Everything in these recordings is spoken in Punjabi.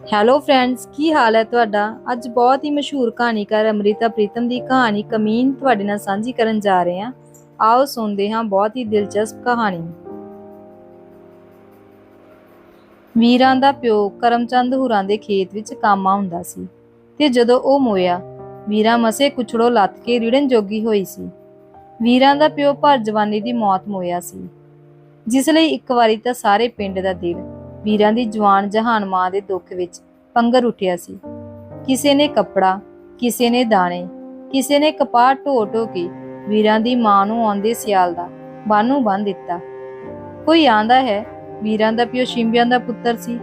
ਹੈਲੋ ਫਰੈਂਡਸ ਕੀ ਹਾਲ ਹੈ ਤੁਹਾਡਾ? ਅੱਜ ਬਹੁਤ ਹੀ ਮਸ਼ਹੂਰ ਕਹਾਣੀਕਾਰ ਅਮ੍ਰਿਤਾ ਪ੍ਰੀਤਮ ਦੀ ਕਹਾਣੀ ਕਮੀਨ ਤੁਹਾਡੇ ਨਾਲ ਸਾਂਝੀ ਕਰਨ ਜਾ ਰਹੇ ਹਾਂ। ਆਓ ਸੁਣਦੇ ਹਾਂ ਬਹੁਤ ਹੀ ਦਿਲਚਸਪ ਕਹਾਣੀ। ਵੀਰਾਂ ਦਾ ਪਿਓ ਕਰਮਚੰਦ ਹੁਰਾਂ ਦੇ ਖੇਤ ਵਿੱਚ ਕਾਮਾ ਹੁੰਦਾ ਸੀ ਤੇ ਜਦੋਂ ਉਹ ਮੋਇਆ, ਵੀਰਾਂ ਮਸੇ ਕੁਛੜੋ ਲੱਤ ਕੇ ਰਿੜਨ ਜੋਗੀ ਹੋਈ ਸੀ। ਵੀਰਾਂ ਦਾ ਪਿਓ ਭਰ ਜਵਾਨੀ ਦੀ ਮੌਤ ਮੋਇਆ ਸੀ। ਜਿਸ ਲਈ ਇੱਕ ਵਾਰੀ ਤਾਂ ਸਾਰੇ ਪਿੰਡ ਦਾ ਦਿਲ ਵੀਰਾਂ ਦੀ ਜਵਾਨ ਜਹਾਨ ਮਾਂ ਦੇ ਦੁੱਖ ਵਿੱਚ ਪੰਗਰ ਉੱਠਿਆ ਸੀ। ਕਿਸੇ ਨੇ ਕੱਪੜਾ, ਕਿਸੇ ਨੇ ਦਾਣੇ, ਕਿਸੇ ਨੇ ਕਪਾਹ ਢੋ ਢੋ ਕੇ ਵੀਰਾਂ ਦੀ ਮਾਂ ਨੂੰ ਆਉਂਦੇ ਸਿਆਲ ਦਾ ਬਾਨੂ ਬੰਨ ਦਿੱਤਾ। ਕੋਈ ਆਂਦਾ ਹੈ ਵੀਰਾਂ ਦਾ ਪਿਓ ਸ਼ਿੰਬਿਆਂ ਦਾ ਪੁੱਤਰ ਸੀ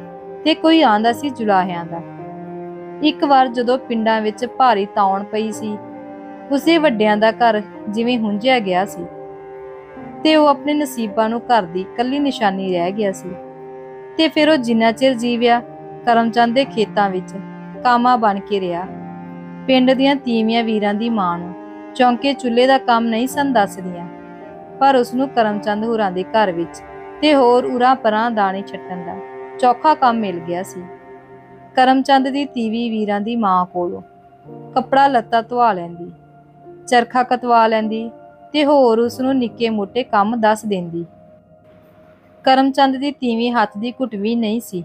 ਤੇ ਕੋਈ ਆਂਦਾ ਸੀ ਜੁਲਾਹਿਆਂ ਦਾ। ਇੱਕ ਵਾਰ ਜਦੋਂ ਪਿੰਡਾਂ ਵਿੱਚ ਭਾਰੀ ਤਾਉਣ ਪਈ ਸੀ, ਉਸੇ ਵੱਡਿਆਂ ਦਾ ਘਰ ਜਿਵੇਂ ਹੁੰਝਿਆ ਗਿਆ ਸੀ ਤੇ ਉਹ ਆਪਣੇ ਨਸੀਬਾਂ ਨੂੰ ਘਰ ਦੀ ਕੱਲੀ ਨਿਸ਼ਾਨੀ ਰਹਿ ਗਿਆ ਸੀ। ਤੇ ਫਿਰ ਉਹ ਜਿੰਨਾ ਚਿਰ ਜੀਵਿਆ ਕਰਮਚੰਦ ਦੇ ਖੇਤਾਂ ਵਿੱਚ ਕਾਮਾ ਬਣ ਕੇ ਰਿਹਾ। ਪਿੰਡ ਦੀਆਂ ਤੀਵੀਆਂ ਵੀਰਾਂ ਦੀ ਮਾਂ ਨੂੰ ਚੌਂਕੇ ਚੁੱਲ੍ਹੇ ਦਾ ਕੰਮ ਨਹੀਂ ਸਨ ਦੱਸਦੀਆਂ, ਪਰ ਉਸ ਨੂੰ ਕਰਮਚੰਦ ਹੁਰਾਂ ਦੇ ਘਰ ਵਿੱਚ ਤੇ ਹੋਰ ਉਰਾਂ ਪਰਾਂ ਦਾਣੇ ਛੱਟਣ ਦਾ ਚੌਖਾ ਕੰਮ ਮਿਲ ਗਿਆ ਸੀ। ਕਰਮਚੰਦ ਦੀ ਤੀਵੀ ਵੀਰਾਂ ਦੀ ਮਾਂ ਕੋਲੋਂ ਕੱਪੜਾ ਲੱਤਾ ਧਵਾ ਲੈਂਦੀ, ਚਰਖਾ ਕਤਵਾ ਲੈਂਦੀ ਤੇ ਹੋਰ ਉਸ ਨੂੰ ਨਿੱਕੇ ਮੋਟੇ ਕੰਮ ਦੱਸ ਦਿੰਦੀ। ਕਰਮਚੰਦ ਦੀ ਤੀਵੀਂ ਹੱਥ ਦੀ ਘੁੱਟਵੀ ਨਹੀਂ ਸੀ,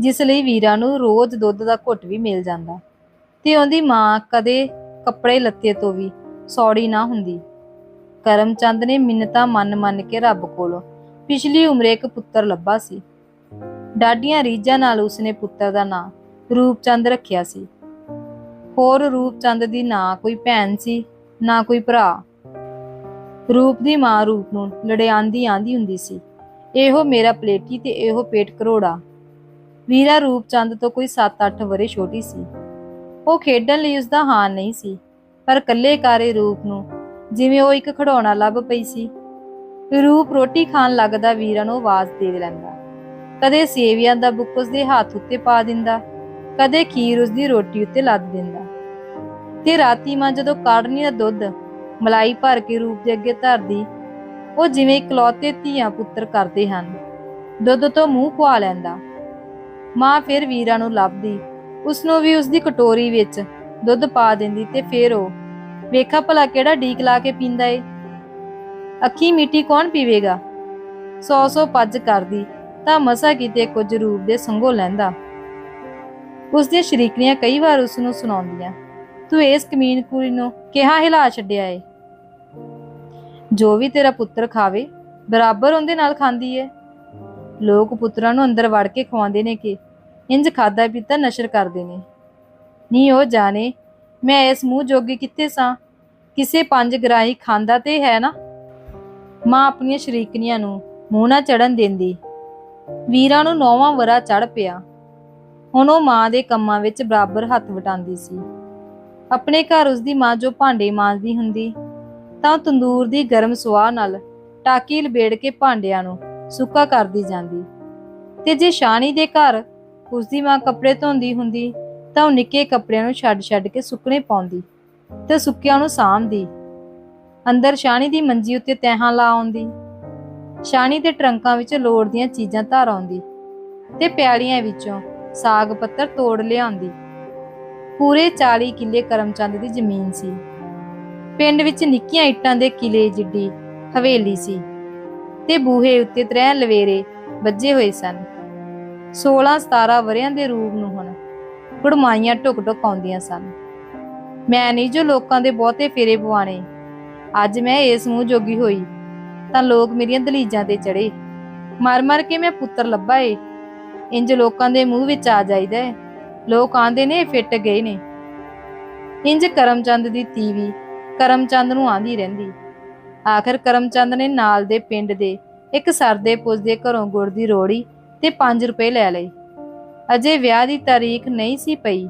ਜਿਸ ਲਈ ਵੀਰਾਂ ਨੂੰ ਰੋਜ਼ ਦੁੱਧ ਦਾ ਘੁੱਟ ਵੀ ਮਿਲ ਜਾਂਦਾ। ਤੇ ਉਹਦੀ ਮਾਂ ਕਦੇ ਕੱਪੜੇ ਲੱਤੇ ਤੋਂ ਵੀ ਸੌੜੀ ਨਾ ਹੁੰਦੀ। ਕਰਮਚੰਦ ਨੇ ਮਿੰਨਤਾਂ ਮੰਨ-ਮੰਨ ਕੇ ਰੱਬ ਕੋਲੋਂ ਪਿਛਲੀ ਉਮਰੇ ਇੱਕ ਪੁੱਤਰ ਲੱਭਾ ਸੀ। ਡਾਡੀਆਂ ਰੀਝਾਂ ਨਾਲ ਉਸਨੇ ਪੁੱਤਰ ਦਾ ਨਾਂ ਰੂਪਚੰਦ ਰੱਖਿਆ ਸੀ। ਹੋਰ ਰੂਪਚੰਦ ਦੀ ਨਾ ਕੋਈ ਭੈਣ ਸੀ, ਨਾ ਕੋਈ ਭਰਾ। ਰੂਪ ਦੀ ਮਾਂ ਰੂਪ ਨੂੰ ਲੜਿਆਂਦੀ ਆਂਦੀ ਹੁੰਦੀ ਸੀ। ਇਹੋ ਮੇਰਾ ਪਲੇਟੀ ਤੇ ਇਹੋ ਪੇਟ ਕਰੋੜਾ। ਵੀਰਾ ਰੂਪਚੰਦ ਤੋਂ ਕੋਈ 7-8 ਵਰੇ ਛੋਟੀ ਸੀ। ਉਹ ਖੇਡਣ ਲਈ ਉਸ ਦਾ ਹਾਨ ਨਹੀਂ ਸੀ, ਪਰ ਕੱਲੇ ਕਾਰੇ ਰੂਪ ਨੂੰ ਜਿਵੇਂ ਉਹ ਇੱਕ ਖਿਡੌਣਾ ਲੱਭ ਪਈ ਸੀ। ਰੂਪ ਰੋਟੀ ਖਾਣ ਲੱਗਦਾ ਵੀਰਾਂ ਨੂੰ ਆਵਾਜ਼ ਦੇ ਲੈਂਦਾ। ਕਦੇ ਸੇਵੀਆਂ ਦਾ ਬੁੱਕ ਉਸ ਦੇ ਹੱਥ ਉੱਤੇ ਪਾ ਦਿੰਦਾ, ਕਦੇ ਖੀਰ ਉਸ ਦੀ ਰੋਟੀ ਉੱਤੇ ਲੱਦ ਦਿੰਦਾ। ਤੇ ਰਾਤੀ ਮਾਂ ਜਦੋਂ ਕਾੜਨੀ ਦਾ ਦੁੱਧ ਮਲਾਈ ਭਰ ਕੇ ਰੂਪ ਦੇ ਅੱਗੇ ਧਰਦੀ ਉਹ ਜਿਵੇਂ ਇਕਲੌਤੇ ਧੀਆਂ ਪੁੱਤਰ ਕਰਦੇ ਹਨ। ਦੁੱਧ ਤੋਂ ਮੂੰਹ ਖਵਾ ਲੈਂਦਾ। ਮਾਂ ਫਿਰ ਵੀਰਾਂ ਨੂੰ ਲੱਭਦੀ। ਉਸ ਨੂੰ ਵੀ ਉਸ ਦੀ ਕਟੋਰੀ ਵਿੱਚ ਦੁੱਧ ਪਾ ਦਿੰਦੀ ਤੇ ਫਿਰ ਉਹ, ਵੇਖਾ ਭਲਾ ਕਿਹੜਾ ਢੀਕ ਲਾ ਕੇ ਪੀਂਦਾ ਏ? ਅੱਖੀ ਮਿੱਟੀ ਕੌਣ ਪੀਵੇਗਾ? ਸੌ ਸੌ ਪੱਜ ਕਰਦੀ, ਤਾਂ ਮਸਾ ਕਿਤੇ ਕੁਝ ਰੂਪ ਦੇ ਸੰਗੋ ਲੈਂਦਾ। ਉਸ ਦੀਆਂ ਸ਼ਰੀਕਣੀਆਂ ਕਈ ਵਾਰ ਉਸ ਨੂੰ ਸੁਣਾਉਂਦੀਆਂ, ਤੂੰ ਇਸ ਕਮੀਨ ਕੁੜੀ ਨੂੰ ਕਿਹਾ ਹਿਲਾ ਛੱਡਿਆ ਏ? ਜੋ ਵੀ ਤੇਰਾ ਪੁੱਤਰ ਖਾਵੇ, ਬਰਾਬਰ ਉਹਦੇ ਨਾਲ ਖਾਂਦੀ ਏ। ਲੋਕ ਪੁੱਤਰਾਂ ਨੂੰ ਅੰਦਰ ਵੜ ਕੇ ਖਵਾਉਂਦੇ ਨੇ ਕਿ ਇੰਜ ਖਾਦਾ ਪੀਤਾ ਨਸ਼ਰ ਕਰਦੇ ਨੇ। ਨਹੀਂ ਉਹ ਜਾਣੇ, ਮੈਂ ਇਸ ਮੂੰਹ ਜੋਗੀ ਕਿੱਥੇ ਸਾਂ? ਕਿਸੇ ਪੰਜ ਗਰਾਹੀ ਖਾਂਦਾ ਤੇ ਹੈ ਨਾ? ਮਾਂ ਆਪਣੀਆਂ ਸ਼ਰੀਕਨੀਆਂ ਨੂੰ ਮੂੰਹ ਨਾ ਚੜਨ ਦਿੰਦੀ। ਵੀਰਾਂ ਨੂੰ ਨੌਵਾਂ ਵਰਾ ਚੜ ਪਿਆ। ਹੁਣ ਉਹ ਮਾਂ ਦੇ ਕੰਮਾਂ ਵਿੱਚ ਬਰਾਬਰ ਹੱਥ ਵਟਾਉਂਦੀ ਸੀ। ਆਪਣੇ ਘਰ ਉਸਦੀ ਮਾਂ ਜੋ ਭਾਂਡੇ ਮਾਂਜਦੀ ਹੁੰਦੀ ਤਾਂ ਤੰਦੂਰ ਦੀ ਗਰਮ ਸੁਆਹ ਨਾਲ ਟਾਕੀ ਲਬੇੜ ਕੇ ਭਾਂਡਿਆਂ ਨੂੰ ਸੁੱਕਾ ਕਰਦੀ ਜਾਂਦੀ। ਤੇ ਜੇ ਸ਼ਾਨੀ ਦੇ ਘਰ ਉਸ ਦੀ ਮਾਂ ਕੱਪੜੇ ਧੋਂਦੀ ਹੁੰਦੀ, ਤਾਂ ਉਹ ਨਿੱਕੇ ਕੱਪੜਿਆਂ ਨੂੰ ਛੱਡ-ਛੱਡ ਕੇ ਸੁੱਕਣੇ ਪਾਉਂਦੀ ਤੇ ਸੁੱਕਿਆਂ ਨੂੰ ਸਾਂਭਦੀ। ਅੰਦਰ ਸ਼ਾਨੀ ਦੀ ਮੰਜੀ ਉੱਤੇ ਤਹਿਾਂ ਲਾ ਆਉਂਦੀ। ਸ਼ਾਨੀ ਦੇ ਟਰੰਕਾਂ ਵਿੱਚ ਲੋੜ ਦੀਆਂ ਚੀਜ਼ਾਂ ਧਾਰ ਆਉਂਦੀ ਤੇ ਪਿਆਲੀਆਂ ਵਿੱਚੋਂ ਸਾਗ ਪੱਤਰ ਤੋੜ ਲਿਆਉਂਦੀ। ਪੂਰੇ 40 ਕਿੱਲੇ ਕਰਮਚੰਦ ਦੀ ਜ਼ਮੀਨ ਸੀ। ਪਿੰਡ ਵਿੱਚ ਨਿੱਕੀਆਂ ਇੱਟਾਂ ਦੇ ਕਿਲੇ ਜਿੱਡੀ ਹਵੇਲੀ ਸੀ ਤੇ ਬੂਹੇ ਉੱਤੇ ਤਰੇ ਲਵੇਰੇ ਵੱਜੇ ਹੋਏ ਸਨ। 16-17 ਵਰਿਆਂ ਦੇ ਰੂਪ ਨੂੰ ਹੁਣ ਕੁੜਮਾਈਆਂ ਟੁਕ ਟੁਕ ਆਉਂਦੀਆਂ ਸਨ। ਮੈਂ ਨਹੀਂ ਜੋ ਲੋਕਾਂ ਦੇ ਬਹੁਤੇ ਫੇਰੇ ਪਵਾਣੇ ਅੱਜ ਮੈਂ ਇਸ ਮੂੰਹ ਜੋਗੀ ਹੋਈ ਤਾਂ ਲੋਕ ਮੇਰੀਆਂ ਦਲੀਜਾਂ ਤੇ ਚੜੇ ਮਰ ਮਰ ਕੇ ਮੈਂ ਪੁੱਤਰ ਲੱਭਾ ਏ। ਇੰਜ ਲੋਕਾਂ ਦੇ ਮੂੰਹ ਵਿੱਚ ਆ ਜਾਈਦਾ ਏ। ਲੋਕ ਆਂਦੇ ਨੇ ਫਿੱਟ ਗਏ ਨੇ। ਇੰਜ ਕਰਮਚੰਦ ਦੀ ਤੀਵੀ ਕਰਮਚੰਦ ਨੂੰ ਆਂਦੀ ਰਹਿੰਦੀ। ਆਖਰ ਕਰਮਚੰਦ ਨੇ ਨਾਲ ਦੇ ਪਿੰਡ ਦੇ ਇੱਕ ਸਰਦੇ ਪੁੱਜਦੇ ਘਰੋਂ ਗੁੜ ਦੀ ਰੋੜੀ ਤੇ 5 ਰੁਪਏ ਲੈ ਲਏ। ਅਜੇ ਵਿਆਹ ਦੀ ਤਾਰੀਖ ਨਹੀਂ ਸੀ ਪਈ,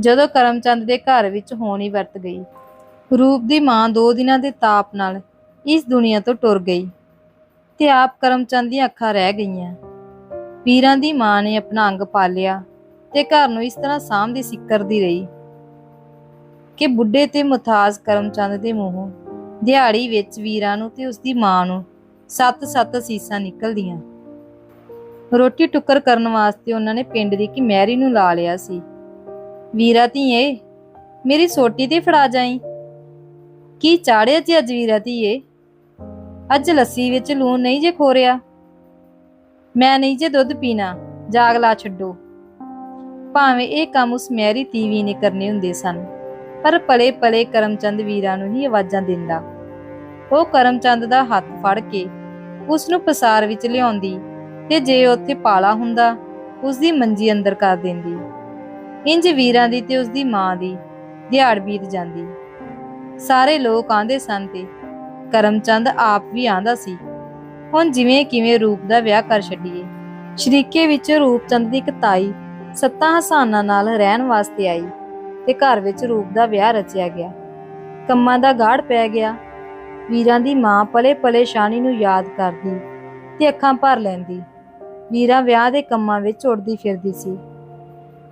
ਜਦੋਂ ਕਰਮਚੰਦ ਦੇ ਘਰ ਵਿੱਚ ਹੋਣੀ ਵਰਤ ਗਈ। ਰੂਪ ਦੀ ਮਾਂ ਦੋ ਦਿਨਾਂ ਦੇ ਤਾਪ ਨਾਲ ਇਸ ਦੁਨੀਆ ਤੋਂ ਟੁਰ ਗਈ ਤੇ ਆਪ ਕਰਮਚੰਦ ਦੀਆਂ ਅੱਖਾਂ ਰਹਿ ਗਈਆਂ। ਪੀਰਾਂ ਦੀ ਮਾਂ ਨੇ ਆਪਣਾ ਅੰਗ ਪਾਲਿਆ ਤੇ ਘਰ ਨੂੰ ਇਸ ਤਰ੍ਹਾਂ ਸਾਂਭਦੀ ਸਿੱਕਰਦੀ ਰਹੀ। ਕਿ ਬੁੱਢੇ ਤੇ ਮੁਥਾਜ ਕਰਮਚੰਦ ਦੇ ਮੂੰਹੋਂ, ਦਿਹਾੜੀ ਵਿੱਚ ਵੀਰਾਂ ਨੂੰ ਤੇ ਉਸਦੀ ਮਾਂ ਨੂੰ ਸੱਤ ਸੱਤ ਸੀਸਾਂ ਨਿਕਲਦੀਆਂ। ਰੋਟੀ ਟੁੱਕਰ ਕਰਨ ਵਾਸਤੇ ਉਹਨਾਂ ਨੇ ਪਿੰਡ ਦੀ ਕਿ ਮੈਰੀ ਨੂੰ ਲਾ ਲਿਆ ਸੀ। ਵੀਰਾ ਧੀਏ, ਮੇਰੀ ਸੋਟੀ ਤੇ ਫੜਾ ਜਾਈ। ਕੀ ਚਾੜਿਆ ਜੀ ਅੱਜ ਵੀਰਾ ਧੀਏ? ਅੱਜ ਲੱਸੀ ਵਿੱਚ ਲੂਣ ਨਹੀਂ ਜੇ ਖੋਰਿਆ। ਮੈਂ ਨਹੀਂ ਜੇ ਦੁੱਧ ਪੀਣਾ, ਜਾਗ ਲਾ ਛੱਡੋ। ਭਾਵੇਂ ਇਹ ਕੰਮ ਉਸ ਮੈਰੀ ਤੀਵੀ ਨੇ ਕਰਨੇ ਹੁੰਦੇ ਸਨ। ਪਰ ਪਲੇ ਪਲੇ ਕਰਮਚੰਦ ਵੀਰਾਂ ਨੂੰ ਹੀ ਆਵਾਜ਼ਾਂ ਦਿੰਦਾ। ਉਹ ਕਰਮਚੰਦ ਦਾ ਹੱਥ ਫੜ ਕੇ ਉਸ ਨੂੰ ਪਸਾਰ ਵਿੱਚ ਲਿਆਉਂਦੀ ਤੇ ਜੇ ਉੱਥੇ ਪਾਲਾ ਹੁੰਦਾ ਉਸ ਦੀ ਮੰਜੀ ਅੰਦਰ ਕਰ ਦਿੰਦੀ। ਇੰਜ ਵੀਰਾਂ ਦੀ ਤੇ ਉਸ ਦੀ ਮਾਂ ਦੀ ਦਿਹਾੜ ਬੀਤ ਜਾਂਦੀ। ਸਾਰੇ ਲੋਕ ਆਂਦੇ ਸਨ ਤੇ ਕਰਮਚੰਦ ਆਪ ਵੀ ਆਂਦਾ ਸੀ। ਹੁਣ ਜਿਵੇਂ ਕਿਵੇਂ ਰੂਪ ਦਾ ਵਿਆਹ ਕਰ ਛੱਡੀਏ। ਸ਼ਰੀਕੇ ਵਿੱਚ ਰੂਪਚੰਦ ਦੀ ਇੱਕ ਤਾਈ ਸੱਤਾਂ ਹਸਾਨਾਂ ਨਾਲ ਰਹਿਣ ਵਾਸਤੇ ਆਈ। ਤੇ ਘਰ ਵਿੱਚ ਰੂਪ ਦਾ ਵਿਆਹ ਰਚਿਆ ਗਿਆ। ਕੰਮਾਂ ਦਾ ਗਾੜ ਪੈ ਗਿਆ। ਵੀਰਾਂ ਦੀ ਮਾਂ ਪਲੇ ਪਲੇ ਸ਼ਾਨੀ ਨੂੰ ਯਾਦ ਕਰਦੀ ਤੇ ਅੱਖਾਂ ਭਰ ਲੈਂਦੀ। ਵੀਰਾਂ ਵਿਆਹ ਦੇ ਕੰਮਾਂ ਵਿੱਚ ਉੜਦੀ ਫਿਰਦੀ ਸੀ।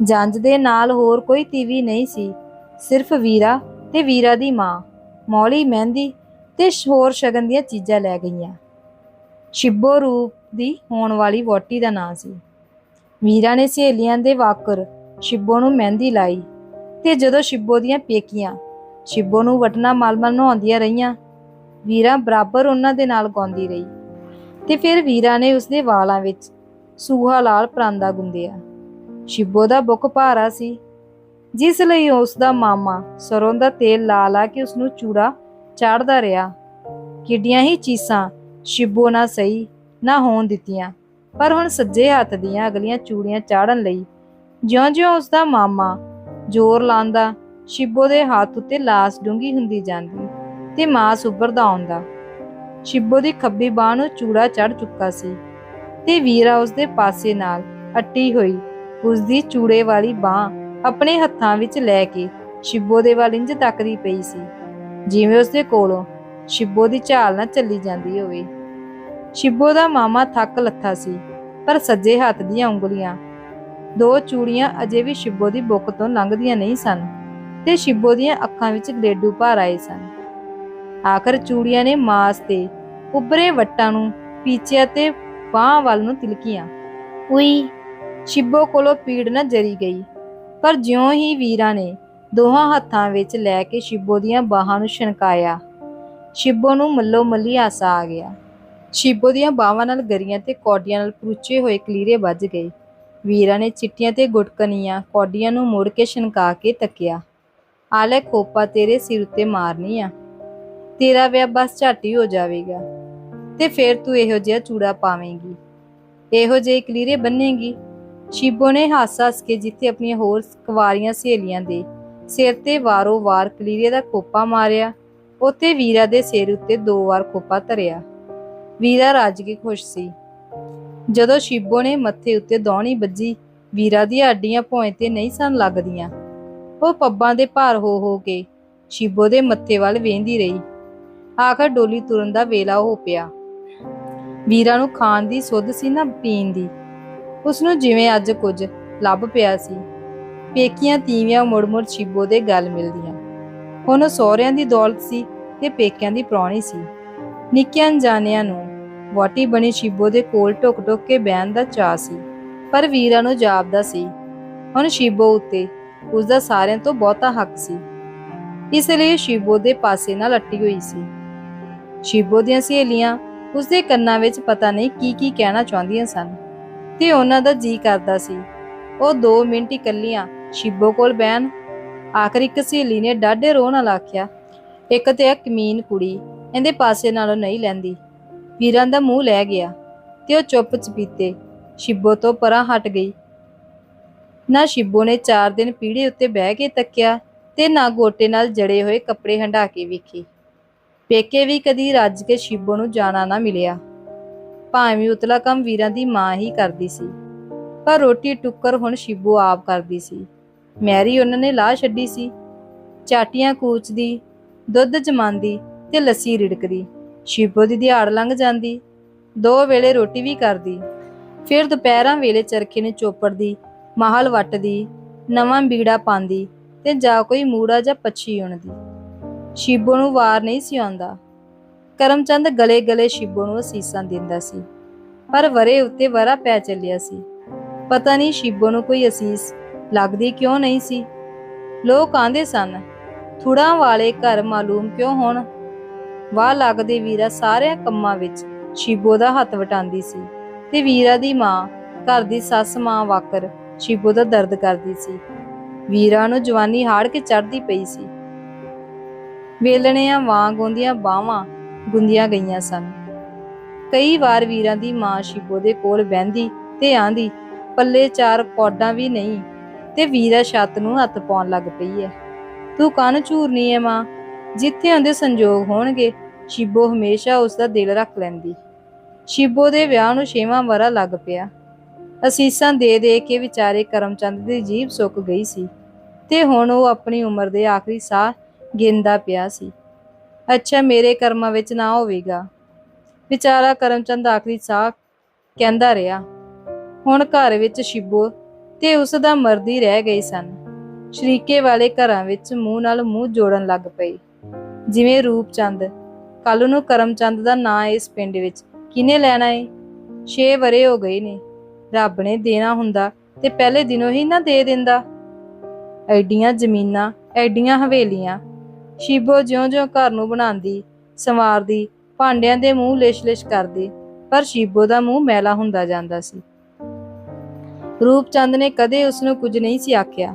ਜੰਜ ਦੇ ਨਾਲ ਹੋਰ ਕੋਈ ਤੀਵੀ ਨਹੀਂ ਸੀ। ਸਿਰਫ ਵੀਰਾ ਤੇ ਵੀਰਾ ਦੀ ਮਾਂ, ਮੌਲੀ, ਮਹਿੰਦੀ ਤੇ ਹੋਰ ਸ਼ਗਨ ਦੀਆਂ ਚੀਜ਼ਾਂ ਲੈ ਗਈਆਂ। ਸ਼ਿੱਬੋ ਰੂਪ ਦੀ ਹੋਣ ਵਾਲੀ ਵੋਟੀ ਦਾ ਨਾਂ ਸੀ। ਵੀਰਾ ਨੇ ਸਹੇਲੀਆਂ ਦੇ ਵਾਕਰ ਸ਼ਿੱਬੋ ਨੂੰ ਮਹਿੰਦੀ ਲਾਈ। ਤੇ ਜਦੋਂ ਸ਼ਿਬੋ ਦੀਆਂ ਪੇਕੀਆਂ, ਸ਼ਿਬੋ ਨੂੰ ਵਟਣਾ ਮਲਮਲ ਨਹਾਉਂਦੀਆਂ ਰਹੀਆਂ, ਵੀਰਾ ਬਰਾਬਰ ਉਹਨਾਂ ਦੇ ਨਾਲ ਗਾਉਂਦੀ ਰਹੀ ਤੇ ਫਿਰ ਵੀਰਾ ਨੇ ਉਸਦੇ ਵਾਲਾਂ ਵਿੱਚ ਸੂਹਾ ਲਾਲ ਪਰਾਂਦਾ ਗੁੰਦਿਆ। ਸ਼ਿੱਬੋ ਦਾ ਬੁੱਕ ਭਾਰਾ ਸੀ, ਜਿਸ ਲਈ ਉਸ ਦਾ ਮਾਮਾ ਸਰੋਂ ਦਾ ਤੇਲ ਲਾ ਲਾ ਕੇ ਉਸ ਨੂੰ ਚੂੜਾ ਚਾੜਦਾ ਰਿਹਾ। ਕਿੱਡੀਆਂ ਹੀ ਚੀਸਾਂ ਸ਼ਿਬੋ ਨਾ ਸਹੀ, ਨਾ ਹੋਣ ਦਿੱਤੀਆਂ, ਪਰ ਹੁਣ ਸੱਜੇ ਹੱਥ ਦੀਆਂ ਅਗਲੀਆਂ ਚੂੜੀਆਂ ਚਾੜਨ ਲਈ ਜਿਉਂ-ਜਿਉਂ ਉਸ ਦਾ ਮਾਮਾ ਜ਼ੋਰ ਲਾਂਦਾ ਸ਼ਿੱਬੋ ਦੇ ਹੱਥ ਉੱਤੇ ਲਾਸ ਡੂੰਗੀ ਹੁੰਦੀ ਜਾਂਦੀ ਤੇ ਮਾਸ ਉੱਭਰਦਾ ਆਉਂਦਾ। ਸ਼ਿੱਬੋ ਦੀ ਖੱਬੀ ਬਾਹ ਨੂੰ ਚੂੜਾ ਚੜ ਚੁੱਕਾ ਸੀ ਤੇ ਵੀਰਾ ਉਸ ਪਾਸੇ ਨਾਲ ਅੱਟੀ ਹੋਈ ਉਸ ਚੂੜੇ ਵਾਲੀ ਬਾਹ ਆਪਣੇ ਹੱਥਾਂ ਵਿੱਚ ਲੈ ਕੇ ਸ਼ਿਬੋ ਦੇ ਵੱਲ ਇੰਜ ਤੱਕਦੀ ਪਈ ਸੀ। ਜਿਵੇਂ ਉਸਦੇ ਕੋਲੋਂ ਸ਼ਿਬੋ ਦੀ ਝਾਲ ਨਾਲ ਚੱਲੀ ਜਾਂਦੀ ਹੋਵੇ। ਸ਼ਿਬੋ ਦਾ ਮਾਮਾ ਥੱਕ ਲੱਥਾ ਸੀ, ਪਰ ਸੱਜੇ ਹੱਥ ਦੀਆਂ ਉਂਗਲੀਆਂ ਦੋ ਚੂੜੀਆਂ ਅਜੇ ਵੀ ਸ਼ਿਬੋ ਦੀ ਬੁੱਕ ਤੋਂ ਲੰਘਦੀਆਂ ਨਹੀਂ ਸਨ ਤੇ ਸ਼ਿਬੋ ਦੀਆਂ ਅੱਖਾਂ ਵਿੱਚ ਗਲੇਡੂ ਭਰ ਆਏ ਸਨ। ਆਖਰ ਚੂੜੀਆਂ ਨੇ ਮਾਸ ਤੇ ਉੱਭਰੇ ਵੱਟਾਂ ਨੂੰ, ਪੀਚਿਆ ਤੇ ਬਾਹ ਵੱਲ ਨੂੰ ਤਿਲਕੀਆਂ। ਉਈ, ਸ਼ਿੱਬੋ ਕੋਲੋਂ ਪੀੜ ਨਾ ਜਰੀ ਗਈ, ਪਰ ਜਿਉਂ ਹੀ ਵੀਰਾ ਨੇ ਦੋਹਾਂ ਹੱਥਾਂ ਵਿੱਚ ਲੈ ਕੇ ਸ਼ਿਬੋ ਦੀਆਂ ਬਾਹਾਂ ਨੂੰ ਛਣਕਾਇਆ, ਸ਼ਿਬੋ ਨੂੰ ਮੱਲੋ ਮੱਲੀ ਆਸਾ ਆ ਗਿਆ। ਸ਼ਿਬੋ ਦੀਆਂ ਬਾਹਾਂ ਨਾਲ ਗਰੀਆਂ ਤੇ ਕੌਡੀਆਂ ਨਾਲ ਪਰੂਚੇ ਹੋਏ ਕਲੀਰੇ ਵੱਜ ਗਏ। ਵੀਰਾ ਨੇ ਚਿੱਟੀਆਂ ਤੇ ਗੁਟਕਣੀਆਂ, ਕੌਡੀਆਂ ਨੂੰ ਮੁੜ ਕੇ ਛਣਕਾ ਕੇ ਤੱਕਿਆ। ਆਲੇ ਖੋਪਾ ਤੇਰੇ ਸਿਰ ਉੱਤੇ ਮਾਰਨੀ ਆ ਤੇਰਾ ਵਿਆਹ ਬਸ ਝਾਟੀ ਹੋ ਜਾਵੇਗਾ। ਤੇ ਫਿਰ ਤੂੰ ਇਹੋ ਜਿਹਾ ਚੂੜਾ ਪਾਵੇਂਗੀ। ਇਹੋ ਜਿਹੇ ਕਲੀਰੇ ਬੰਨੇਗੀ ਸ਼ਿਬੋ ਨੇ ਹੱਸ-ਹੱਸ ਕੇ ਜਿੱਥੇ ਆਪਣੀਆਂ ਹੋਰ ਕੁਵਾਰੀਆਂ ਸਹੇਲੀਆਂ ਦੇ ਸਿਰ ਤੇ ਵਾਰੋ-ਵਾਰ ਕਲੀਰੇ ਦਾ ਖੋਪਾ ਮਾਰਿਆ, ਉੱਥੇ ਵੀਰਾ ਦੇ ਸਿਰ ਉੱਤੇ ਦੋ ਵਾਰ ਖੋਪਾ ਧਰਿਆ। ਵੀਰਾ ਰੱਜ ਕੇ ਖੁਸ਼ ਸੀ। ਜਦੋਂ ਸ਼ਿਬੋ ਨੇ ਮੱਥੇ ਉੱਤੇ ਦੌਣੀ ਵੱਜੀ, ਵੀਰਾ ਦੀਆਂ ਹੱਡੀਆਂ ਭੋਏ ਤੇ ਨਹੀਂ ਸਨ ਲੱਗਦੀਆਂ। ਉਹ ਪੱਬਾਂ ਦੇ ਭਾਰ ਹੋ ਹੋ ਕੇ ਸ਼ਿਬੋ ਦੇ ਮੱਥੇ ਵੱਲ ਵੇਂਦੀ ਰਹੀ। ਆਖਰ ਡੋਲੀ ਤੁਰਨ ਦਾ ਵੇਲਾ ਹੋ ਪਿਆ। ਵੀਰਾ ਨੂੰ ਖਾਣ ਦੀ ਸੁੱਧ ਸੀ ਨਾ ਪੀਣ ਦੀ। ਉਸ ਨੂੰ ਜਿਵੇਂ ਅੱਜ ਕੁਝ ਲੱਭ ਪਿਆ ਸੀ। ਪੇਕੀਆਂ ਤੀਵੀਆਂ ਮੁੜ-ਮੁੜ ਛਿੱਬੋ ਦੇ ਗੱਲ ਮਿਲਦੀਆਂ। ਹੁਣ ਸਹੁਰਿਆਂ ਦੀ ਦੌਲਤ ਸੀ ਤੇ ਪੇਕਿਆਂ ਦੀ ਪ੍ਰਾਹੁਣੀ ਸੀ। ਨਿੱਕਿਆਂ ਜਾਣਿਆਂ ਨੂੰ ਵਾਟੀ ਬਣੀ ਛਿੱਬੋ ਦੇ ਕੋਲ ਟੁਕ-ਟੁਕ ਕੇ ਬਹਿਣ ਦਾ ਚਾਅ ਸੀ, ਪਰ ਵੀਰਾ ਨੂੰ ਜਾਪਦਾ ਸੀ। ਹੁਣ ਛਿੱਬੋ ਉੱਤੇ ਉਸ ਦਾ ਸਾਰਿਆਂ ਤੋਂ ਬਹੁਤਾ ਹੱਕ ਸੀ। ਇਸ ਲਈ ਸ਼ਿਬੋ ਦੇ ਪਾਸੇ ਨਾਲ ਲੱਟੀ ਹੋਈ ਸੀ। ਸ਼ਿਬੋ ਦੀਆਂ ਸਹੇਲੀਆਂ ਉਸ ਦੇ ਕੰਨਾਂ ਵਿੱਚ ਪਤਾ ਨਹੀਂ ਕੀ ਕੀ ਕਹਿਣਾ ਚਾਹੁੰਦੀਆਂ ਸਨ ਤੇ ਉਹਨਾਂ ਦਾ ਜੀ ਕਰਦਾ ਸੀ। ਉਹ 2 ਮਿੰਟ ਇਕੱਲੀਆਂ ਸ਼ਿਬੋ ਕੋਲ ਬਹਿਣ, ਆਖਰ ਇੱਕ ਸਹੇਲੀ ਨੇ ਡਾਢੇ ਰੋਹ ਨਾਲ ਆਖਿਆ, ਇੱਕ ਤੇ ਕਮੀਨ ਕੁੜੀ, ਇਹਦੇ ਪਾਸੇ ਨਾਲੋਂ ਨਹੀਂ ਲੈਂਦੀ। ਵੀਰਾਂ ਦਾ ਮੂੰਹ ਲੈ ਗਿਆ ਤੇ ਉਹ ਚੁੱਪ ਚਪੀਤੇ ਸ਼ਿਬੋ ਤੋਂ ਪਰਾਂ ਹਟ ਗਈ। ਨਾ ਸ਼ਿਬੋ ਨੇ 4 ਦਿਨ ਪੀੜੇ ਉੱਤੇ ਬਹਿ ਕੇ ਤੱਕਿਆ ਤੇ ਨਾ ਗੋਟੇ ਨਾਲ ਜੜੇ ਹੋਏ ਕੱਪੜੇ ਹੰਢਾ ਕੇ ਵੇਖੇ। ਪੇਕੇ ਵੀ ਕਦੀ ਰੱਜ ਕੇ ਸ਼ਿਬੋ ਨੂੰ ਜਾਣਾ ਨਾ ਮਿਲਿਆ। ਭਾਵੇਂ ਉਤਲਾ ਕੰਮ ਵੀਰਾਂ ਦੀ ਮਾਂ ਹੀ ਕਰਦੀ ਸੀ, ਪਰ ਰੋਟੀ ਟੁੱਕਰ ਹੁਣ ਸ਼ਿਬੋ ਆਪ ਕਰਦੀ ਸੀ। ਮੈਰੀ ਉਹਨਾਂ ਨੇ ਲਾਹ ਛੱਡੀ ਸੀ। ਚਾਟੀਆਂ ਕੂਚਦੀ, ਦੁੱਧ ਜਮਾਂਦੀ ਤੇ ਲੱਸੀ ਰਿੜਕਦੀ। ਸ਼ਿਬੋ ਦੀ ਦਿਹਾੜ ਲੰਘ ਜਾਂਦੀ। ਦੋ ਵੇਲੇ ਰੋਟੀ ਵੀ ਕਰਦੀ। ਫਿਰ ਦੁਪਹਿਰਾਂ ਵੇਲੇ ਚਰਖੇ ਨੂੰ ਚੋਪੜਦੀ, ਮਾਹਲ ਵੱਟਦੀ, ਨਵਾਂ ਬੀੜਾ ਪਾਉਂਦੀ ਤੇ ਜਾ ਕੋਈ ਮੂੜਾ ਜਾਂ ਪੱਛੀ ਉਣਦੀ ਸ਼ਿਬੋ ਨੂੰ ਵਾਰ ਨਹੀਂ ਸੀ ਆਉਂਦਾ। ਕਰਮਚੰਦ ਗਲੇ ਗਲੇ ਸ਼ਿਬੋ ਨੂੰ ਅਸੀਸਾਂ ਦਿੰਦਾ ਸੀ, ਪਰ ਵਰੇ ਉੱਤੇ ਵਰਾ ਪੈ ਚੱਲਿਆ ਸੀ। ਪਤਾ ਨਹੀਂ ਸ਼ਿਬੋ ਨੂੰ ਕੋਈ ਅਸੀਸ ਲੱਗਦੀ ਕਿਉਂ ਨਹੀਂ ਸੀ। ਲੋਕ ਆਂਦੇ ਸਨ, ਥੁੜਾਂ ਵਾਲੇ ਘਰ ਮਾਲੂਮ ਕਿਉਂ ਹੋਣ? ਵਾਹ ਲੱਗਦੇ ਵੀਰਾ ਸਾਰਿਆਂ ਕੰਮਾਂ ਵਿੱਚ ਸ਼ਿਬੋ ਦਾ ਹੱਥ ਵਟਾਉਂਦੀ ਸੀ ਤੇ ਵੀਰਾ ਦੀ ਮਾਂ, ਘਰ ਦੀ ਸੱਸ ਮਾਂ ਵਾਕਰ ਸ਼ਿਬੋ ਦਾ ਦਰਦ ਕਰਦੀ ਸੀ। ਵੀਰਾ ਨੂੰ ਜਵਾਨੀ ਹਾੜ ਕੇ ਚੜਦੀ ਪਈ ਸੀ। ਵੇਲਣਿਆਂ ਵਾਂਗ ਉਹਦੀਆਂ ਬਾਹਾਂ ਗੁੰਦੀਆਂ ਗਈਆਂ ਸਨ। ਕਈ ਵਾਰ ਵੀਰਾਂ ਦੀ ਮਾਂ ਸ਼ਿਬੋ ਦੇ ਕੋਲ ਬਹਿੰਦੀ ਤੇ ਆਂਦੀ ਪੱਲੇ ਚਾਰ ਕੌਡਾਂ ਵੀ ਨਹੀਂ, ਤੇ ਵੀਰਾ ਛੱਤ ਨੂੰ ਹੱਥ ਪਾਉਣ ਲੱਗ ਪਈ ਐ। ਤੂੰ ਕੰਨ ਝੂਰਨੀ ਐ ਮਾਂ, ਜਿੱਥੇ ਉਹਦੇ ਸੰਜੋਗ ਹੋਣਗੇ ਸ਼ਿਬੋ ਹਮੇਸ਼ਾ ਉਸ ਦਾ ਦਿਲ ਰੱਖ ਲੈਂਦੀ। ਸ਼ਿਬੋ ਦੇ ਵਿਆਹ ਨੂੰ ਛੇਵਾਂ ਵਰਾ ਲੱਗ ਪਿਆ। ਅਸੀਸਾਂ ਦੇ ਦੇ ਕੇ ਵਿਚਾਰੇ ਕਰਮਚੰਦ ਦੀ ਜੀਭ ਸੁੱਕ ਗਈ ਸੀ ਤੇ ਹੁਣ ਉਹ ਆਪਣੀ ਉਮਰ ਦੇ ਆਖਰੀ ਸਾਹ ਗਿੰਦਾ ਪਿਆ ਸੀ। ਅੱਛਾ, ਮੇਰੇ ਕਰਮਾਂ ਵਿੱਚ ਨਾ ਹੋਵੇਗਾ। ਵਿਚਾਰਾ ਕਰਮਚੰਦ ਆਖਰੀ ਸਾਹ ਕਹਿੰਦਾ ਰਿਹਾ। ਹੁਣ ਘਰ ਵਿੱਚ ਸ਼ਿਬੋ ਤੇ ਉਸ ਦਾ ਮਰਦੀ ਰਹਿ ਗਏ ਸਨ। ਸ਼ਰੀਕੇ ਵਾਲੇ ਘਰਾਂ ਵਿੱਚ ਮੂੰਹ ਨਾਲ ਮੂੰਹ ਜੋੜਨ ਲੱਗ ਪਏ ਜਿਵੇਂ ਰੂਪਚੰਦ ਕੱਲ ਨੂੰ ਕਰਮਚੰਦ ਦਾ ਨਾਂ ਇਸ ਪਿੰਡ ਵਿੱਚ ਕਿਨੇ ਲੈਣਾ ਏ? 6 ਵਰੇ ਹੋ ਗਏ ਨੇ। ਰੱਬ ਨੇ ਦੇਣਾ ਹੁੰਦਾ ਤੇ ਪਹਿਲੇ ਦਿਨੋਂ ਹੀ ਨਾ ਦੇ ਦਿੰਦਾ। ਐਡੀਆਂ ਜ਼ਮੀਨਾਂ, ਐਡੀਆਂ ਹਵੇਲੀਆਂ। ਸ਼ੀਬੋ ਜਿਉਂ-ਜਿਉਂ ਘਰ ਨੂੰ ਬਣਾਉਂਦੀ, ਸੰਵਾਰਦੀ, ਭਾਂਡਿਆਂ ਦੇ ਮੂੰਹ ਲਿਸ਼-ਲਿਸ਼ ਕਰਦੀ, ਪਰ ਸ਼ੀਬੋ ਦਾ ਮੂੰਹ ਮੈਲਾ ਹੁੰਦਾ ਜਾਂਦਾ ਸੀ। ਰੂਪਚੰਦ ਨੇ ਕਦੇ ਉਸ ਨੂੰ ਕੁਝ ਨਹੀਂ ਸੀ ਆਖਿਆ।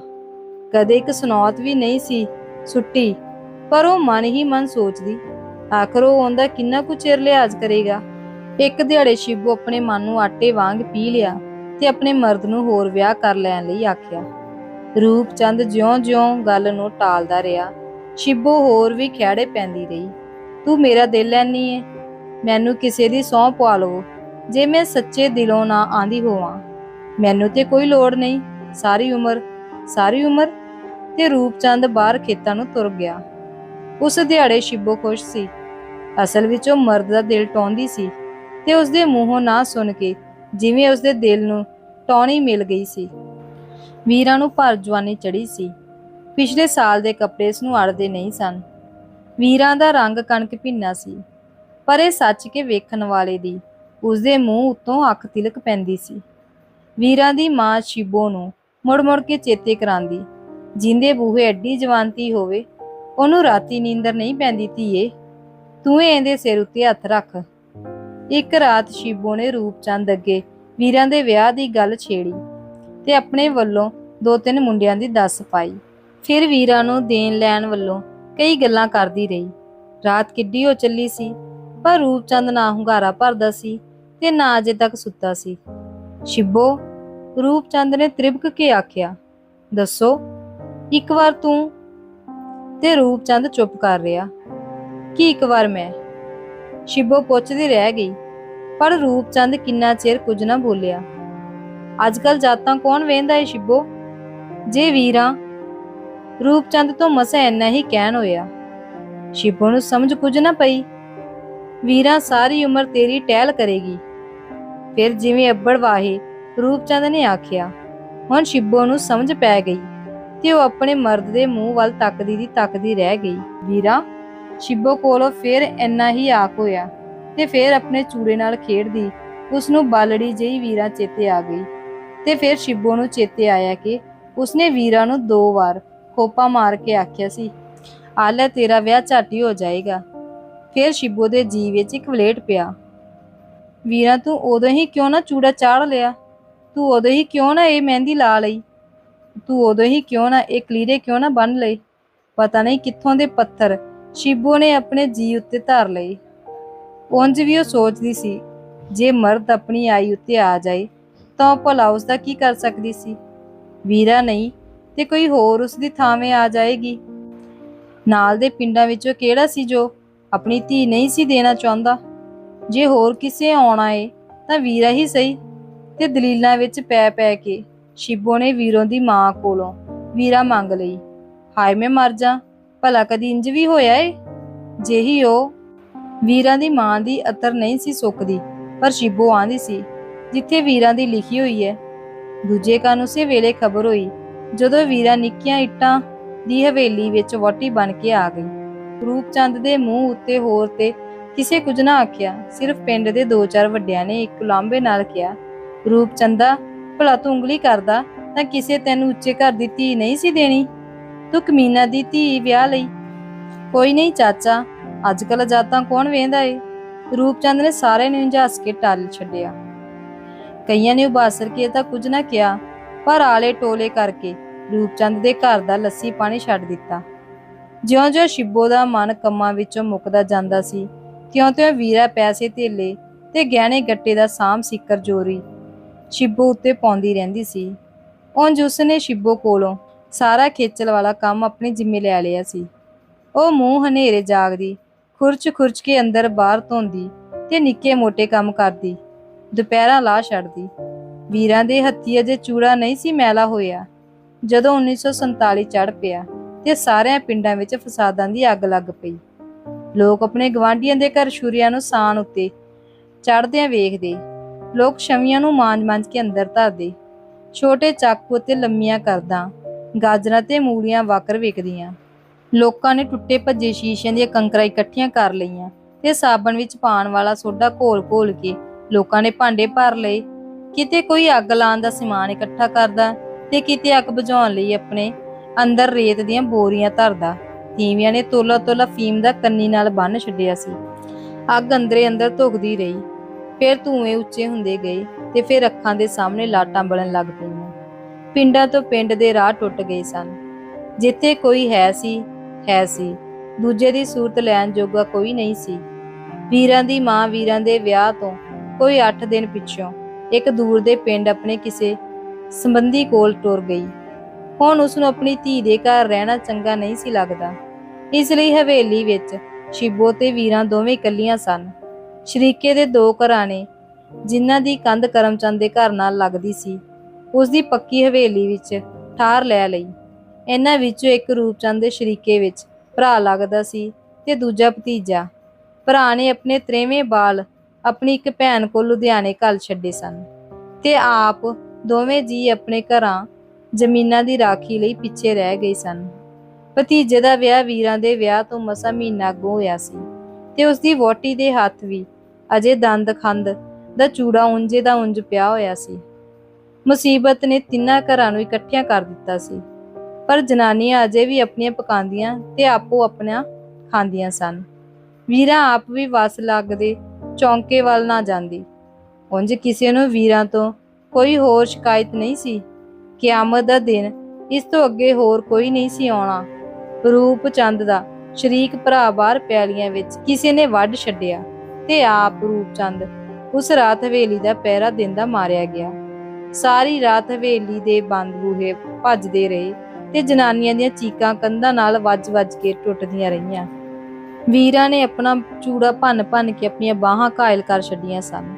ਕਦੇ ਇੱਕ ਸੁਨੌਤ ਵੀ ਨਹੀਂ ਸੀ ਸੁੱਟੀ, ਪਰ ਉਹ ਮਨ ਹੀ ਮਨ ਸੋਚਦੀ ਆਖਰ ਉਹ ਉਹਦਾ ਕਿੰਨਾ ਕੁ ਚਿਰ ਲਿਹਾਜ਼ ਕਰੇਗਾ? ਇੱਕ ਦਿਹਾੜੇ ਸ਼ਿਬੂ ਆਪਣੇ ਮਨ ਨੂੰ ਆਟੇ ਵਾਂਗ ਪੀ ਲਿਆ ਤੇ ਆਪਣੇ ਮਰਦ ਨੂੰ ਹੋਰ ਵਿਆਹ ਕਰ ਲੈਣ ਲਈ ਆਖਿਆ। ਰੂਪਚੰਦ ਜਿਉਂ-ਜਿਉਂ ਗੱਲ ਨੂੰ ਟਾਲਦਾ ਰਿਹਾ। ਸ਼ਿਬੂ ਹੋਰ ਵੀ ਖਿਆੜੇ ਪੈਂਦੀ ਰਹੀ। ਤੂੰ ਮੇਰਾ ਦਿਲ ਲੈਣੀ ਏ, ਮੈਨੂੰ ਕਿਸੇ ਦੀ ਸਹੁੰ ਪਵਾ ਲਵੋ। ਜੇ ਮੈਂ ਸੱਚੇ ਦਿਲੋਂ ਨਾ ਆਂਦੀ ਹੋਵਾਂ, ਮੈਨੂੰ ਤੇ ਕੋਈ ਲੋੜ ਨਹੀਂ। ਸਾਰੀ ਉਮਰ ਸਾਰੀ ਉਮਰ? ਤੇ ਰੂਪਚੰਦ ਬਾਹਰ ਖੇਤਾਂ ਨੂੰ ਤੁਰ ਗਿਆ। ਉਸ ਦਿਹਾੜੇ ਸ਼ਿਬੋ ਖੁਸ਼ ਸੀ। ਅਸਲ ਵਿੱਚ ਉਹ ਮਰਦ ਦਾ ਦਿਲ ਟੌਂਦੀ ਸੀ ਤੇ ਉਸ ਦੇ ਮੂੰਹੋਂ ਨਾ ਸੁਣ ਕੇ ਜਿਵੇਂ ਉਸ ਦੇ ਦਿਲ ਨੂੰ ਟੌਣੀ ਮਿਲ ਗਈ ਸੀ। ਵੀਰਾਂ ਨੂੰ ਭਰ ਜਵਾਨੀ ਚੜੀ ਸੀ। ਪਿਛਲੇ ਸਾਲ ਦੇ ਕੱਪੜੇ ਇਸ ਨੂੰ ਅੜਦੇ ਨਹੀਂ ਸਨ। ਵੀਰਾਂ ਦਾ ਰੰਗ ਕਣਕ ਭਿੰਨਾ ਸੀ, ਪਰ ਇਹ ਸੱਚ ਕੇ ਵੇਖਣ ਵਾਲੇ ਦੀ ਉਸ ਦੇ ਮੂੰਹ ਉੱਤੋਂ ਅੱਖ ਤਿਲਕ ਪੈਂਦੀ ਸੀ। ਵੀਰਾਂ ਦੀ ਮਾਂ ਸ਼ਿਬੋ ਨੂੰ ਮੁੜ-ਮੁੜ ਕੇ ਚੇਤੇ ਕਰਾਂਦੀ, ਜਿੰਦੇ ਬੂਹੇ ਐਡੀ ਜਵਾਨਤੀ ਹੋਵੇ, ਉਹਨੂੰ ਰਾਤੀ ਨੀਂਦਰ ਨਹੀਂ ਪੈਂਦੀ ਧੀਏ। ਤੂੰ ਇਹਦੇ ਸਿਰ ਉੱਤੇ ਹੱਥ ਰੱਖ। ਇੱਕ ਰਾਤ ਸ਼ਿਬੋ ਨੇ ਰੂਪਚੰਦ ਅੱਗੇ ਵੀਰਾਂ ਦੇ ਵਿਆਹ ਦੀ ਗੱਲ ਛੇੜੀ ਤੇ ਆਪਣੇ ਵੱਲੋਂ ਦੋ ਤਿੰਨ ਮੁੰਡਿਆਂ ਦੀ ਦੱਸ ਪਾਈ। ਫਿਰ ਵੀਰਾਂ ਨੂੰ ਦੇਣ ਲੈਣ ਵੱਲੋਂ ਕਈ ਗੱਲਾਂ ਕਰਦੀ ਰਹੀ। ਰਾਤ ਕਿੱਡੀ ਹੋ ਚੱਲੀ ਸੀ, ਪਰ ਰੂਪਚੰਦ ਨਾ ਹੁੰਗਾਰਾ ਭਰਦਾ ਸੀ ਤੇ ਨਾ ਅਜੇ ਤੱਕ ਸੁੱਤਾ ਸੀ। ਸ਼ਿਬੋ ਰੂਪਚੰਦ ਨੇ ਤ੍ਰਿਪਕ ਕੇ ਆਖਿਆ, ਦੱਸੋ, ਇੱਕ ਵਾਰ ਤੂੰ? ਤੇ ਰੂਪਚੰਦ ਚੁੱਪ ਕਰ ਰਿਹਾ। ਕਿ ਇੱਕ ਵਾਰ ਮੈਂ ਸ਼ਿਬੋ ਪੁੱਛਦੀ ਰਹਿ ਗਈ, ਪਰ ਰੂਪਚੰਦ ਕਿੰਨਾ ਚਿਰ ਕੁਝ ਨਾ ਬੋਲਿਆ। ਅੱਜ ਕੱਲ ਜਾਤਾਂ ਕੌਣ ਵੇਂਦਾ ਏ ਸ਼ਿਬੋ? ਜੇ ਵੀਰਾਂ ਰੂਪਚੰਦ ਤੋਂ ਮਸਾ ਇੰਨਾ ਹੀ ਕਹਿਣ ਹੋਇਆ। ਸ਼ਿਬੋ ਨੂੰ ਸਮਝ ਕੁਝ ਨਾ ਪਈ। ਵੀਰਾਂ ਸਾਰੀ ਉਮਰ ਤੇਰੀ ਟਹਿਲ ਕਰੇਗੀ। ਫਿਰ ਜਿਵੇਂ ਅੱਬੜ ਵਾਹੇ ਰੂਪਚੰਦ ਨੇ ਆਖਿਆ। ਹੁਣ ਸ਼ਿਬੋ ਨੂੰ ਸਮਝ ਪੈ ਗਈ ਤੇ ਉਹ ਆਪਣੇ ਮਰਦ ਦੇ ਮੂੰਹ ਵੱਲ ਤੱਕਦੀ ਦੀ ਤੱਕਦੀ ਰਹਿ ਗਈ। ਵੀਰਾ ਸ਼ਿਬੋ ਕੋਲੋਂ ਫਿਰ ਇੰਨਾ ਹੀ ਆਕ ਹੋਇਆ ਤੇ ਫਿਰ ਆਪਣੇ ਚੂੜੇ ਨਾਲ ਖੇਡਦੀ ਉਸ ਨੂੰ ਬਾਲੜੀ ਜਿਹੀ ਵੀਰਾ ਚੇਤੇ ਆ ਗਈ ਤੇ ਫਿਰ ਸ਼ਿਬੋ ਨੂੰ ਚੇਤੇ ਆਇਆ ਕਿ ਉਸਨੇ ਵੀਰਾ ਨੂੰ ਦੋ ਵਾਰ ਖੋਪਾ ਮਾਰ ਕੇ ਆਖਿਆ ਸੀ, ਆ ਤੇਰਾ ਵਿਆਹ ਝਾਟੀ ਹੋ ਜਾਏਗਾ। ਫਿਰ ਸ਼ਿਬੋ ਦੇ ਜੀ ਵਿੱਚ ਇੱਕ ਵਲੇਟ ਪਿਆ, ਵੀਰਾ ਤੂੰ ਉਦੋਂ ਹੀ ਕਿਉਂ ਨਾ ਚੂੜਾ ਚਾੜ ਲਿਆ? ਤੂੰ ਉਦੋਂ ਹੀ ਕਿਉਂ ਨਾ ਇਹ ਮਹਿੰਦੀ ਲਾ ਲਈ? ਤੂੰ ਉਦੋਂ ਹੀ ਕਿਉਂ ਨਾ ਇਹ ਕਲੀਰੇ ਕਿਉਂ ਨਾ ਬੰਨ ਲਈ ਪਤਾ ਨਹੀਂ ਕਿੱਥੋਂ ਦੇ ਪੱਥਰ ਸ਼ਿਬੋ ਨੇ ਆਪਣੇ ਜੀ ਉੱਤੇ ਧਾਰ ਲਈ। ਉਂਝ ਵੀ ਉਹ ਸੋਚਦੀ ਸੀ, ਜੇ ਮਰਦ ਆਪਣੀ ਆਈ ਉੱਤੇ ਆ ਜਾਏ, ਤਾਂ ਉਹ ਭਲਾ ਉਸ ਦਾ ਕੀ ਕਰ ਸਕਦੀ ਸੀ? ਵੀਰਾ ਨਹੀਂ, ਤੇ ਕੋਈ ਹੋਰ ਉਸ ਦੀ ਥਾਵੇਂ ਆ ਜਾਏਗੀ। ਨਾਲ ਦੇ ਪਿੰਡਾਂ ਵਿੱਚੋਂ ਕਿਹੜਾ ਸੀ ਜੋ ਆਪਣੀ ਧੀ ਨਹੀਂ ਸੀ ਦੇਣਾ ਚਾਹੁੰਦਾ? ਜੇ ਹੋਰ ਕਿਸੇ ਆਉਣਾ ਏ ਤਾਂ ਵੀਰਾ ਹੀ ਸਹੀ। ਤੇ ਦਲੀਲਾਂ ਵਿੱਚ ਪੈ ਪੈ ਕੇ ਸ਼ਿਬੋ ਨੇ ਵੀਰੋਂ ਦੀ ਮਾਂ ਕੋਲੋਂ ਵੀਰਾ ਮੰਗ ਲਈ, ਹਾਏ ਮੈਂ ਮਰ ਜਾ ਭਲਾ ਕਦੀ ਇੰਜ ਵੀ ਹੋਇਆ ਏ? ਜਿਹੀ ਉਹ ਵੀਰਾਂ ਦੀ ਮਾਂ ਦੀ ਅਤਰ ਨਹੀਂ ਸੀ ਸੁੱਕਦੀ, ਪਰ ਸ਼ਿਬੋ ਆਂਦੀ ਸੀ, ਜਿੱਥੇ ਵੀਰਾਂ ਦੀ ਲਿਖੀ ਹੋਈ ਹੈ ਦੂਜੇ ਕੰਨ ਉਸੇ ਵੇਲੇ ਖਬਰ ਹੋਈ, ਜਦੋਂ ਵੀਰਾ ਨਿੱਕੀਆਂ ਇੱਟਾਂ ਦੀ ਹਵੇਲੀ ਵਿੱਚ ਵੋਟੀ ਬਣ ਕੇ ਆ ਗਈ। ਰੂਪਚੰਦ ਦੇ ਮੂੰਹ ਉੱਤੇ ਹੋਰ ਤੇ ਕਿਸੇ ਕੁਝ ਨਾ ਆਖਿਆ, ਸਿਰਫ ਪਿੰਡ ਦੇ ਦੋ ਚਾਰ ਵੱਡਿਆਂ ਨੇ ਇੱਕ ਲਾਂਬੇ ਨਾਲ ਕਿਹਾ, ਰੂਪਚੰਦਾ, ਭਲਾ ਤੂੰ ਉਂਗਲੀ ਕਰਦਾ, ਤਾਂ ਕਿਸੇ ਤੈਨੂੰ ਉੱਚੇ ਘਰ ਦੀ ਧੀ ਨਹੀਂ ਸੀ ਦੇਣੀ? ਤੂੰ ਕਮੀਨਾ ਦੀ ਧੀ ਵਿਆਹ ਲਈ। ਕੋਈ ਨਹੀਂ ਚਾਚਾ ਅੱਜ ਕੱਲ ਜਾਤਾਂ ਕੌਣ ਵੇਂਦਾ ਏ? ਰੂਪਚੰਦ ਨੇ ਸਾਰਿਆਂ ਨੂੰ ਝਾਸ ਕੇ ਟਾਲ ਛੱਡਿਆ। ਕਈਆਂ ਨੇ ਉਬਾਸਰ ਕੇ ਤਾਂ ਕੁਝ ਨਾ ਕਿਹਾ, ਪਰ ਆਲੇ ਟੋਲੇ ਕਰਕੇ ਰੂਪਚੰਦ ਦੇ ਘਰ ਦਾ ਲੱਸੀ ਪਾਣੀ ਛੱਡ ਦਿੱਤਾ। ਜਿਉਂ-ਜਿਉਂ ਸ਼ਿਬੋ ਦਾ ਮਨ ਕੰਮਾਂ ਵਿੱਚੋਂ ਮੁੱਕਦਾ ਜਾਂਦਾ ਸੀ, ਤਿਉਂ-ਤਿਉਂ ਵੀਰਾ ਪੈਸੇ ਧੇਲੇ ਤੇ ਗਹਿਣੇ ਗੱਟੇ ਦਾ ਸਾਮ ਸਿੱਕਰ ਜੋਰੀ। ਸ਼ਿਬੋ ਉੱਤੇ ਪਾਉਂਦੀ ਰਹਿੰਦੀ ਸੀ। ਉਂਝ ਉਸਨੇ ਸ਼ਿਬੋ ਕੋਲੋਂ ਸਾਰਾ ਖੇਚਲ ਵਾਲਾ ਕੰਮ ਆਪਣੇ ਜ਼ਿੰਮੇ ਲੈ ਲਿਆ ਸੀ। ਉਹ ਮੂੰਹ ਹਨੇਰੇ ਜਾਗਦੀ ਖੁਰਚ-ਖੁਰਚ ਕੇ ਅੰਦਰ ਬਾਹਰ ਧੋਂਦੀ ਤੇ ਨਿੱਕੇ ਮੋਟੇ ਕੰਮ ਕਰਦੀ। ਦੁਪਹਿਰਾਂ ਲਾ ਛੱਡਦੀ। ਵੀਰਾਂ ਦੇ ਹੱਥੀ ਅਜੇ ਚੂੜਾ ਨਹੀਂ ਸੀ ਮੈਲਾ ਹੋਇਆ। ਜਦੋਂ 1947 ਚੜ ਪਿਆ ਤੇ ਸਾਰਿਆਂ ਪਿੰਡਾਂ ਵਿੱਚ ਫਸਾਦਾਂ ਦੀ ਅੱਗ ਲੱਗ ਪਈ। ਲੋਕ ਆਪਣੇ ਗਵਾਂਢੀਆਂ ਦੇ ਘਰ ਛੁਰੀਆਂ ਨੂੰ ਸਾਨ ਉੱਤੇ ਚੜਦਿਆਂ ਵੇਖਦੇ। ਲੋਕ ਛਵੀਆਂ ਨੂੰ ਮਾਂਜ-ਮਾਂਜ ਕੇ ਅੰਦਰ ਧਰਦੇ। ਛੋਟੇ ਚਾਕੂ ਅਤੇ ਲੰਮੀਆਂ ਕਰਦਾਂ। ਗਾਜਰਾਂ ਤੇ ਮੂਲੀਆਂ ਵਾਕਰ ਵੇਖਦੀਆਂ। ਲੋਕਾਂ ਨੇ ਟੁੱਟੇ ਭੱਜੇ ਸ਼ੀਸ਼ਿਆਂ ਦੀਆਂ ਕੰਕਰਾਂ ਇਕੱਠੀਆਂ ਕਰ ਲਈਆਂ ਤੇ ਸਾਬਣ ਵਿੱਚ ਪਾਣ ਵਾਲਾ ਸੋਡਾ ਘੋਲ-ਘੋਲ ਕੇ ਲੋਕਾਂ ਨੇ ਭਾਂਡੇ ਭਰ ਲਏ। ਕਿਤੇ ਕੋਈ ਅੱਗ ਲਾਉਣ ਦਾ ਸਮਾਨ ਇਕੱਠਾ ਕਰਦਾ ਤੇ ਕਿਤੇ ਅੱਗ ਬੁਝਾਉਣ ਲਈ ਆਪਣੇ ਅੰਦਰ ਰੇਤ ਦੀਆਂ ਬੋਰੀਆਂ ਧਰਦਾ, ਤੀਵੀਆਂ ਨੇ ਤੋਲਾ ਤੋਲਾ ਫੀਮ ਦਾ ਕੰਨੀ ਨਾਲ ਬੰਨ ਛੱਡਿਆ ਸੀ। ਅੱਗ ਅੰਦਰੇ ਅੰਦਰ ਧੁਖਦੀ ਰਹੀ, ਫਿਰ ਧੂਏ ਉੱਚੇ ਹੁੰਦੇ ਗਏ ਤੇ ਫਿਰ ਅੱਖਾਂ ਦੇ ਸਾਹਮਣੇ ਲਾਟਾਂ ਬਲਣ ਲੱਗ ਪਈਆਂ। ਪਿੰਡਾਂ ਤੋਂ ਪਿੰਡ ਦੇ ਰਾਹ ਟੁੱਟ ਗਏ ਸਨ। ਜਿੱਥੇ ਕੋਈ ਹੈ ਸੀ ਹੈ ਸੀ। ਦੂਜੇ ਦੀ ਸੂਰਤ ਲੈਣ ਜੋਗਾ ਕੋਈ ਨਹੀਂ ਸੀ। ਵੀਰਾਂ ਦੀ ਮਾਂ ਵੀਰਾਂ ਦੇ ਵਿਆਹ ਤੋਂ ਕੋਈ 8 ਦਿਨ ਪਿੱਛੋਂ ਇੱਕ ਦੂਰ ਦੇ ਪਿੰਡ ਆਪਣੇ ਕਿਸੇ ਸੰਬੰਧੀ ਕੋਲ ਟੁਰ ਗਈ। ਹੁਣ ਉਸ ਨੂੰ ਆਪਣੀ ਧੀ ਦੇ ਘਰ ਰਹਿਣਾ ਚੰਗਾ ਨਹੀਂ ਸੀ ਲੱਗਦਾ। ਇਸ ਲਈ ਹਵੇਲੀ ਵਿੱਚ ਸ਼ਿਬੋ ਤੇ ਵੀਰਾਂ ਦੋਵੇਂ ਇਕੱਲੀਆਂ ਸਨ। ਸ਼ਰੀਕੇ ਦੇ ਦੋ ਘਰਾਣੇ ਨੇ ਜਿਨ੍ਹਾਂ ਦੀ ਕੰਧ ਕਰਮਚੰਦ ਦੇ ਘਰ ਨਾਲ ਲੱਗਦੀ ਸੀ ਉਸ ਦੀ ਪੱਕੀ ਹਵੇਲੀ ਵਿੱਚ ਠਾਰ ਲੈ ਲਈ। ਇਹਨਾਂ ਵਿੱਚੋਂ ਇੱਕ ਰੂਪਚੰਦ ਦੇ ਸ਼ਰੀਕੇ ਵਿੱਚ ਭਰਾ ਲੱਗਦਾ ਸੀ ਤੇ ਦੂਜਾ ਭਤੀਜਾ। ਭਰਾ ਨੇ ਆਪਣੇ ਤ੍ਰੇਵੇਂ ਬਾਲ ਆਪਣੀ ਇੱਕ ਭੈਣ ਕੋਲ ਲੁਧਿਆਣੇ ਘੱਲ ਛੱਡੇ ਸਨ ਤੇ ਆਪ ਦੋਵੇਂ ਜੀ ਆਪਣੇ ਘਰਾਂ ਜ਼ਮੀਨਾਂ ਦੀ ਰਾਖੀ ਲਈ ਪਿੱਛੇ ਰਹਿ ਗਏ ਸਨ। ਭਤੀਜੇ ਦਾ ਵਿਆਹ ਵੀਰਾਂ ਦੇ ਵਿਆਹ ਤੋਂ ਮਸਾ ਮਹੀਨਾ ਅੱਗੋਂ ਹੋਇਆ ਸੀ ਤੇ ਉਸ ਦੀ ਵੋਟੀ ਦੇ ਹੱਥ ਵੀ ਅਜੇ ਦੰਦ ਖੰਦ ਦਾ ਚੂੜਾ ਉਂਝੇ ਦਾ ਉਂਝ ਪਿਆ ਹੋਇਆ ਸੀ। ਮੁਸੀਬਤ ਨੇ ਤਿੰਨਾਂ ਘਰਾਂ ਨੂੰ ਇਕੱਠਿਆਂ ਕਰ ਦਿੱਤਾ ਸੀ। ਪਰ ਜਨਾਨੀਆਂ ਅਜੇ ਵੀ ਆਪਣੀਆਂ ਪਕਾਉਂਦੀਆਂ ਤੇ ਆਪੋ ਆਪਣਾ ਖਾਂਦੀਆਂ ਸਨ। ਵੀਰਾਂ ਆਪ ਵੀ ਵਸ ਲੱਗਦੇ ਚੌਂਕੇ ਵੱਲ ਨਾ ਜਾਂਦੀ। ਉਂਝ ਕਿਸੇ ਨੂੰ ਵੀਰਾਂ ਤੋਂ ਕੋਈ ਹੋਰ ਸ਼ਿਕਾਇਤ ਨਹੀਂ ਸੀ ਕਿਆਮਤ ਦਾ ਦਿਨ ਇਸ ਤੋਂ ਅੱਗੇ ਹੋਰ ਕੋਈ ਨਹੀਂ ਸੀ ਆਉਣਾ। ਰੂਪ ਚੰਦ ਦਾ ਸ਼ਰੀਕ ਭਰਾ ਬਾਹਰ ਪਿਆਲੀਆਂ ਵਿੱਚ ਕਿਸੇ ਨੇ ਵੱਢ ਛੱਡਿਆ ਤੇ ਆਪ ਰੂਪ ਚੰਦ ਉਸ ਰਾਤ ਹਵੇਲੀ ਦਾ ਪਹਿਰਾ ਦਿੰਦਾ ਮਾਰਿਆ ਗਿਆ। ਸਾਰੀ ਰਾਤ ਹਵੇਲੀ ਦੇ ਬੰਦ ਬੂਹੇ ਭੱਜਦੇ ਰਹੇ ਤੇ ਜਨਾਨੀਆਂ ਦੀਆਂ ਚੀਕਾਂ ਕੰਧਾਂ ਨਾਲ ਵੱਜ-ਵੱਜ ਕੇ ਟੁੱਟਦੀਆਂ ਰਹੀਆਂ। ਵੀਰਾਂ ਨੇ ਆਪਣਾ ਚੂੜਾ ਭੰਨ-ਭੰਨ ਕੇ ਆਪਣੀਆਂ ਬਾਹਾਂ ਘਾਇਲ ਕਰ ਛੱਡੀਆਂ ਸਨ।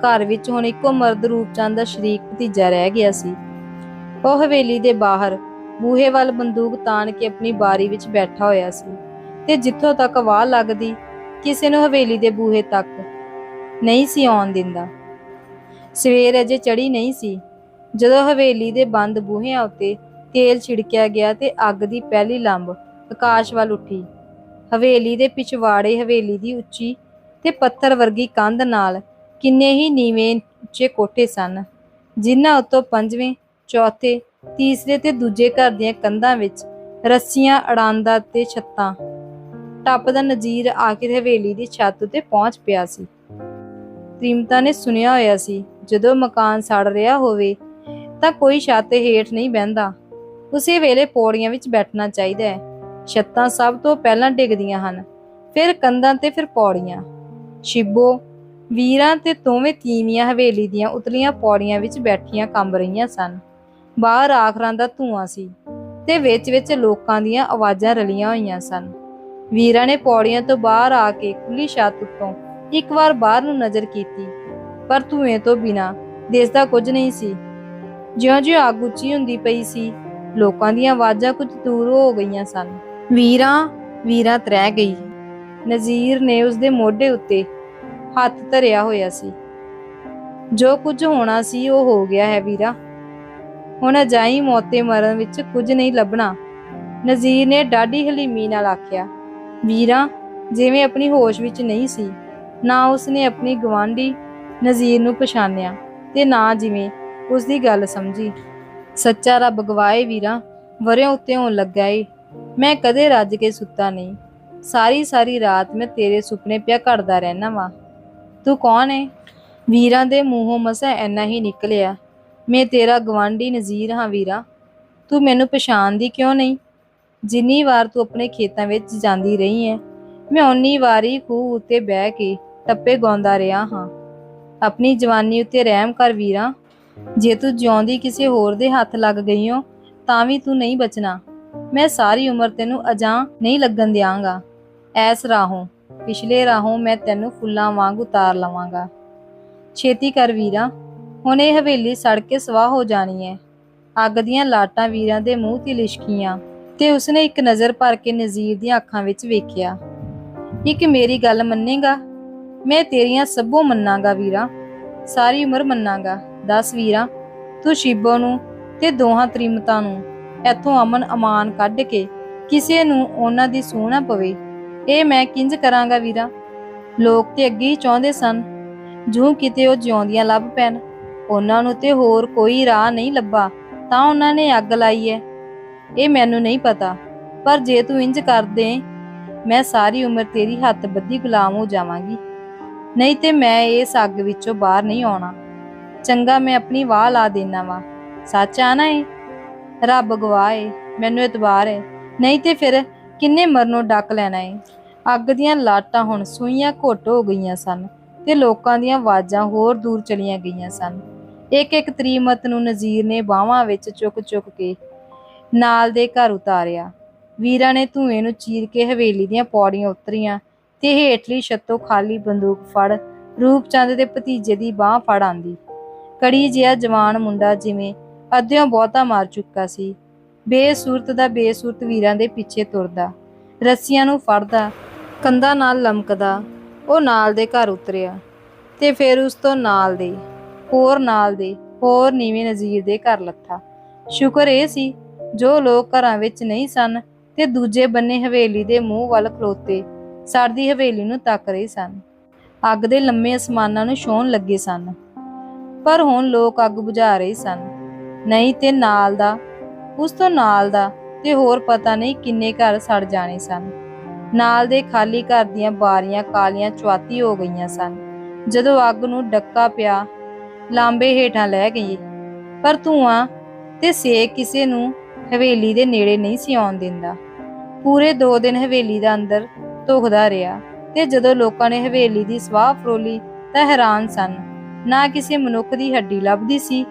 ਘਰ ਵਿੱਚ ਹੁਣ ਇੱਕੋ ਮਰਦ ਰੂਪਚੰਦ ਦਾ ਸ਼ਰੀਕ ਭਤੀਜਾ ਰਹਿ ਗਿਆ ਸੀ। ਉਹ ਹਵੇਲੀ ਦੇ ਬਾਹਰ ਬੂਹੇ ਵੱਲ ਬੰਦੂਕ ਤਾਣ ਕੇ ਆਪਣੀ ਬਾਰੀ ਵਿੱਚ ਬੈਠਾ ਹੋਇਆ ਸੀ ਤੇ ਜਿੱਥੋਂ ਤੱਕ ਵਾਹ ਲੱਗਦੀ, ਕਿਸੇ ਨੂੰ ਹਵੇਲੀ ਦੇ ਬੂਹੇ ਤੱਕ ਨਹੀਂ ਸੀ ਆਉਣ ਦਿੰਦਾ। ਸਵੇਰ ਅਜੇ ਚੜੀ ਨਹੀਂ ਸੀ। ਜਦੋਂ ਹਵੇਲੀ ਦੇ ਬੰਦ ਬੂਹਿਆਂ ਉੱਤੇ ਤੇਲ ਛਿੜਕਿਆ ਗਿਆ ਤੇ ਅੱਗ ਦੀ ਪਹਿਲੀ ਲੰਬ ਆਕਾਸ਼ ਵੱਲ ਉੱਠੀ। ਹਵੇਲੀ ਦੇ ਪਿਛਵਾੜੇ ਹਵੇਲੀ ਦੀ ਉੱਚੀ ਤੇ ਪੱਥਰ ਵਰਗੀ ਕੰਧ ਨਾਲ ਕਿੰਨੇ ਹੀ ਨੀਵੇਂ ਉੱਚੇ ਕੋਠੇ ਸਨ, ਜਿਨ੍ਹਾਂ ਉੱਤੋਂ ਪੰਜਵੇਂ, ਚੌਥੇ, ਤੀਸਰੇ ਤੇ ਦੂਜੇ ਘਰ ਦੀਆਂ ਕੰਧਾਂ ਵਿੱਚ ਰੱਸੀਆਂ, ਅੜਾਂਦਾ ਤੇ ਛੱਤਾਂ ਟੱਪ ਦਾ ਨਜ਼ੀਰ ਆਖਿਰ ਹਵੇਲੀ ਦੀ ਛੱਤ ਉੱਤੇ ਪਹੁੰਚ ਪਿਆ ਸੀ। ਤ੍ਰਿਮਤਾ ਨੇ ਸੁਣਿਆ ਹੋਇਆ ਸੀ, ਜਦੋਂ ਮਕਾਨ ਸੜ ਰਿਹਾ ਹੋਵੇ ਤਾਂ ਕੋਈ ਛੱਤ ਹੇਠ ਨਹੀਂ ਬਹਿੰਦਾ। ਉਸੇ ਵੇਲੇ ਪੌੜੀਆਂ ਵਿੱਚ ਬੈਠਣਾ ਚਾਹੀਦਾ ਹੈ। ਛੱਤਾਂ ਸਭ ਤੋਂ ਪਹਿਲਾਂ ਡਿੱਗਦੀਆਂ ਹਨ, ਫਿਰ ਕੰਧਾਂ ਤੇ ਫਿਰ ਪੌੜੀਆਂ। ਸ਼ਿਬੋ, ਵੀਰਾਂ ਤੇ ਦੋਵੇਂ ਤੀਵੀਆਂ ਹਵੇਲੀ ਦੀਆਂ ਉਤਲੀਆਂ ਪੌੜੀਆਂ ਵਿੱਚ ਬੈਠੀਆਂ ਕੰਬ ਰਹੀਆਂ ਸਨ। ਬਾਹਰ ਆਖਰਾਂ ਦਾ ਧੂਆਂ ਸੀ ਤੇ ਵਿੱਚ ਵਿੱਚ ਲੋਕਾਂ ਦੀਆਂ ਆਵਾਜ਼ਾਂ ਰਲੀਆਂ ਹੋਈਆਂ ਸਨ। ਵੀਰਾਂ ਨੇ ਪੌੜੀਆਂ ਤੋਂ ਬਾਹਰ ਆ ਕੇ ਖੁੱਲੀ ਛੱਤ ਉੱਤੋਂ ਇੱਕ ਵਾਰ ਬਾਹਰ ਨੂੰ ਨਜ਼ਰ ਕੀਤੀ, ਪਰ ਧੂਏ ਤੋਂ ਬਿਨਾ ਦਿਸਦਾ ਕੁਝ ਨਹੀਂ ਸੀ। ਜਿਉਂ-ਜਿਉਂ ਅੱਗ ਉੱਚੀ ਹੁੰਦੀ ਪਈ ਸੀ, ਲੋਕਾਂ ਦੀਆਂ ਆਵਾਜ਼ਾਂ ਕੁਝ ਦੂਰ ਹੋ ਗਈਆਂ ਸਨ। ਵੀਰਾਂ ਵੀਰਾਂ ਤਰਹਿ ਗਈ। ਨਜ਼ੀਰ ਨੇ ਉਸ ਮੋਢੇ ਉੱਤੇ ਹੱਥ ਧਰਿਆ ਹੋਇਆ ਸੀ। ਜੋ ਕੁਝ ਹੋਣਾ ਸੀ ਉਹ ਹੋ ਗਿਆ ਹੈ ਵੀਰਾ। ਹੁਣ ਅਜਾਈ ਮੌਤੇ ਮਰਨ ਵਿੱਚ ਕੁਝ ਨਹੀਂ ਲੱਭਣਾ। ਨਜ਼ੀਰ ਨੇ ਡਾਢੀ ਹਲੀਮੀ ਨਾਲ ਆਖਿਆ, ਵੀਰਾ, ਜਿਵੇਂ ਆਪਣੀ ਹੋਸ਼ ਵਿੱਚ ਨਹੀਂ ਸੀ ਨਾ ਉਸਨੇ ਆਪਣੀ ਗਵਾਂਢੀ ਨਜ਼ੀਰ ਨੂੰ ਪਛਾਣਿਆ ਤੇ ਨਾ ਜਿਵੇਂ ਉਸ ਦੀ ਗੱਲ ਸਮਝੀ। ਸੱਚਾ ਰੱਬ ਗਵਾਏ ਵੀਰਾ ਵਰਿਆਂ ਉੱਤੇ ਹੋਣ ਲੱਗਾ ਏ। ਮੈਂ ਕਦੇ ਰੱਜ ਕੇ ਸੁੱਤਾ ਨਹੀਂ। ਸਾਰੀ ਸਾਰੀ ਰਾਤ ਮੈਂ ਤੇਰੇ ਸੁਪਨੇ ਪਿਆ ਘੜਦਾ ਰਹਿਣਾ ਵਾਂ। ਤੂੰ ਕੌਣ ਏ? ਵੀਰਾਂ ਦੇ ਮੂੰਹੋਂ ਮਸਾ ਐਨਾ ਹੀ ਨਿਕਲਿਆ। ਮੈਂ ਤੇਰਾ ਗਵਾਂਢੀ ਨਜ਼ੀਰ ਹਾਂ ਵੀਰਾ। ਤੂੰ ਮੈਨੂੰ ਪਛਾਣਦੀ ਕਿਉਂ ਨਹੀਂ? ਜਿੰਨੀ ਵਾਰ ਤੂੰ ਆਪਣੇ ਖੇਤਾਂ ਵਿੱਚ ਜਾਂਦੀ ਰਹੀ ਹੈ, ਮੈਂ ਓਨੀ ਵਾਰੀ ਖੂਹ ਉੱਤੇ ਬਹਿ ਕੇ ਟੱਪੇ ਗਾਉਂਦਾ ਰਿਹਾ ਹਾਂ। ਆਪਣੀ ਜਵਾਨੀ ਉੱਤੇ ਰਹਿਮ ਕਰ ਵੀਰਾ, ਜੇ ਤੂੰ ਜਿਉਂਦੀ ਕਿਸੇ ਹੋਰ ਦੇ ਹੱਥ ਲੱਗ ਗਈ ਹੋ ਤਾਂ ਵੀ ਤੂੰ ਨਹੀਂ ਬਚਣਾ। ਮੈਂ ਸਾਰੀ ਉਮਰ ਤੈਨੂੰ ਅਜਾਂ ਨਹੀਂ ਲੱਗਣ ਦਿਆਂਗਾ। ਐਸ ਰਾਹੋਂ, ਪਿਛਲੇ ਰਾਹੋਂ ਮੈਂ ਤੈਨੂੰ ਫੁੱਲਾਂ ਵਾਂਗ ਉਤਾਰ ਲਵਾਂਗਾ। ਛੇਤੀ ਕਰ ਵੀਰਾ, ਹੁਣ ਇਹ ਹਵੇਲੀ ਸੜ ਕੇ ਸਵਾਹ ਹੋ ਜਾਣੀ ਹੈ ਅੱਗ ਦੀਆਂ ਲਾਟਾਂ ਵੀਰਾਂ ਦੇ ਮੂੰਹ ਤੇ ਲਿਸ਼ਕੀਆਂ ਤੇ ਉਸਨੇ ਇੱਕ ਨਜ਼ਰ ਭਰ ਕੇ ਨਜ਼ੀਰ ਦੀਆਂ ਅੱਖਾਂ ਵਿੱਚ ਵੇਖਿਆ। ਇੱਕ ਮੇਰੀ ਗੱਲ ਮੰਨੇਗਾ? ਮੈਂ ਤੇਰੀਆਂ ਸਭੋਂ ਮੰਨਾਂਗਾ ਵੀਰਾ, ਸਾਰੀ ਉਮਰ ਮੰਨਾਂਗਾ, ਦੱਸ ਵੀਰਾ, ਤੂੰ ਸ਼ਿਬੋ ਨੂੰ ਤੇ ਦੋਹਾਂ ਤ੍ਰਿਮਤਾਂ ਨੂੰ ਇੱਥੋਂ ਅਮਨ ਅਮਾਨ ਕੱਢ ਕੇ ਕਿਸੇ ਨੂੰ ਉਹਨਾਂ ਦੀ ਸੂਹ ਨਾ ਪਵੇ। ਇਹ ਮੈਂ ਕਿੰਜ ਕਰਾਂਗਾ ਵੀਰਾ? ਲੋਕ ਤੇ ਅੱਗੇ ਹੀ ਚਾਹੁੰਦੇ ਸਨ, ਜੂ ਕਿਤੇ ਉਹ ਜਿਉਂਦੀਆਂ ਲੱਭ ਪੈਣ। ਉਹਨਾਂ ਨੂੰ ਤੇ ਹੋਰ ਕੋਈ ਰਾਹ ਨਹੀਂ ਲੱਭਾ, ਤਾਂ ਉਹਨਾਂ ਨੇ ਅੱਗ ਲਾਈ ਹੈ ਇਹ ਮੈਨੂੰ ਨਹੀਂ ਪਤਾ, ਪਰ ਜੇ ਤੂੰ ਇੰਜ ਕਰ ਦੇ, ਮੈਂ ਸਾਰੀ ਉਮਰ ਤੇਰੀ ਹੱਥ ਬੱਦੀ ਗੁਲਾਮ ਹੋ ਜਾਵਾਂਗੀ। ਨਹੀਂ ਤੇ ਮੈਂ ਇਸ ਅੱਗ ਵਿੱਚੋਂ ਬਾਹਰ ਨਹੀਂ ਆਉਣਾ। ਚੰਗਾ ਮੈਂ ਆਪਣੀ ਵਾਹ ਲਾ ਦੇਣਾ ਵਾ। ਸੱਚ ਆ ਨਾ ਇਹ? ਰੱਬ ਗਵਾਹ ਏ, ਮੈਨੂੰ ਇਤਬਾਰ ਏ। ਨਹੀਂ ਤੇ ਫਿਰ ਕਿੰਨੇ ਮਰਨੋਂ ਡੱਕ ਲੈਣਾ ਏ? ਅੱਗ ਦੀਆਂ ਲਾਟਾਂ ਹੁਣ ਸੂਈਆਂ ਘੁੱਟ ਹੋ ਗਈਆਂ ਸਨ ਤੇ ਲੋਕਾਂ ਦੀਆਂ ਆਵਾਜ਼ਾਂ ਹੋਰ ਦੂਰ ਚਲੀਆਂ ਗਈਆਂ ਸਨ। ਇੱਕ ਇੱਕ ਤਰੀਮਤ ਨੂੰ ਨਜ਼ੀਰ ਨੇ ਬਾਹਾਂ ਵਿੱਚ ਚੁੱਕ ਚੁੱਕ ਕੇ ਨਾਲ ਦੇ ਘਰ ਉਤਾਰਿਆ। ਵੀਰਾਂ ਨੇ ਧੂਏ ਨੂੰ ਚੀਰ ਕੇ ਹਵੇਲੀ ਦੀਆਂ ਪੌੜੀਆਂ ਉਤਰੀਆਂ। ਤੇ ਹੇਠਲੀ ਛੱਤੋਂ ਖਾਲੀ ਬੰਦੂਕ ਫੜ ਰੂਪਚੰਦ ਦੇ ਭਤੀਜੇ ਦੀ ਬਾਹ ਫੜ ਆਂਦੀ। ਕੜੀ ਜਿਹਾ ਜਵਾਨ ਮੁੰਡਾ ਜਿਵੇਂ ਅੱਧਿਓਂ ਬਹੁਤਾ ਮਾਰ ਚੁੱਕਾ ਸੀ। ਬੇਸੁਰਤ ਦਾ ਬੇਸੁਰਤ ਵੀਰਾਂ ਦੇ ਪਿੱਛੇ ਤੁਰਦਾ। ਰੱਸੀਆਂ ਨੂੰ ਫੜਦਾ, ਕੰਧਾਂ ਨਾਲ ਲਮਕਦਾ, ਉਹ ਨਾਲ ਦੇ ਘਰ ਉਤਰਿਆ ਤੇ ਫਿਰ ਉਸ ਤੋਂ ਨਾਲ ਦੇ, ਹੋਰ ਨਾਲ ਦੇ, ਹੋਰ ਨੀਵੇਂ ਨਜ਼ੀਰ ਦੇ ਘਰ ਲੱਥਾ। ਸ਼ੁਕਰ ਇਹ ਸੀ, ਜੋ ਲੋਕ ਘਰਾਂ ਵਿੱਚ ਨਹੀਂ ਸਨ ਤੇ ਦੂਜੇ ਬੰਨੇ ਹਵੇਲੀ ਦੇ ਮੂੰਹ ਵੱਲ ਖਲੋਤੇ ਸੜਦੀ ਹਵੇਲੀ ਨੂੰ ਤੱਕ ਰਹੇ ਸਨ। ਅੱਗ ਦੇ ਲੰਮੇ ਅਸਮਾਨਾਂ ਨੂੰ ਛੋਣ ਲੱਗੇ ਸਨ। ਪਰ ਹੁਣ ਲੋਕ ਅੱਗ ਬੁਝਾ ਰਹੇ ਸਨ। ਨਹੀਂ ਤੇ ਨਾਲ ਦਾ, ਉਸ ਤੋਂ ਨਾਲ ਦਾ ਤੇ ਹੋਰ ਪਤਾ ਨਹੀਂ ਕਿੰਨੇ ਘਰ ਸੜ ਜਾਣੇ ਸਨ। ਨਾਲ ਦੇ ਖਾਲੀ ਘਰ ਦੀਆਂ ਬਾਰੀਆਂ ਕਾਲੀਆਂ ਚੁਆਤੀ ਹੋ ਗਈਆਂ ਸਨ। ਜਦੋਂ ਅੱਗ ਨੂੰ ਡੱਕਾ ਪਿਆ, ਲਾਂਬੇ ਹੇਠਾਂ ਲੈ ਗਈ। ਪਰ ਧੂਆਂ ਤੇ ਸੇਕ ਕਿਸੇ ਨੂੰ ਹਵੇਲੀ ਦੇ ਨੇੜੇ ਨਹੀਂ ਸੀ ਆਉਣ ਦਿੰਦਾ। ਪੂਰੇ 2 ਦਿਨ ਹਵੇਲੀ ਦਾ ਅੰਦਰ ਧੁਖਦਾ ਰਿਹਾ ਤੇ ਜਦੋਂ ਲੋਕਾਂ ਨੇ ਹਵੇਲੀ ਦੀ ਸਵਾਹ ਫਰੋਲੀ ਤਾਂ ਹੈਰਾਨ ਸਨ। ਨਾ ਕਿਸੇ ਮਨੁੱਖ ਦੀ ਹੱਡੀ ਲੱਭਦੀ ਸੀ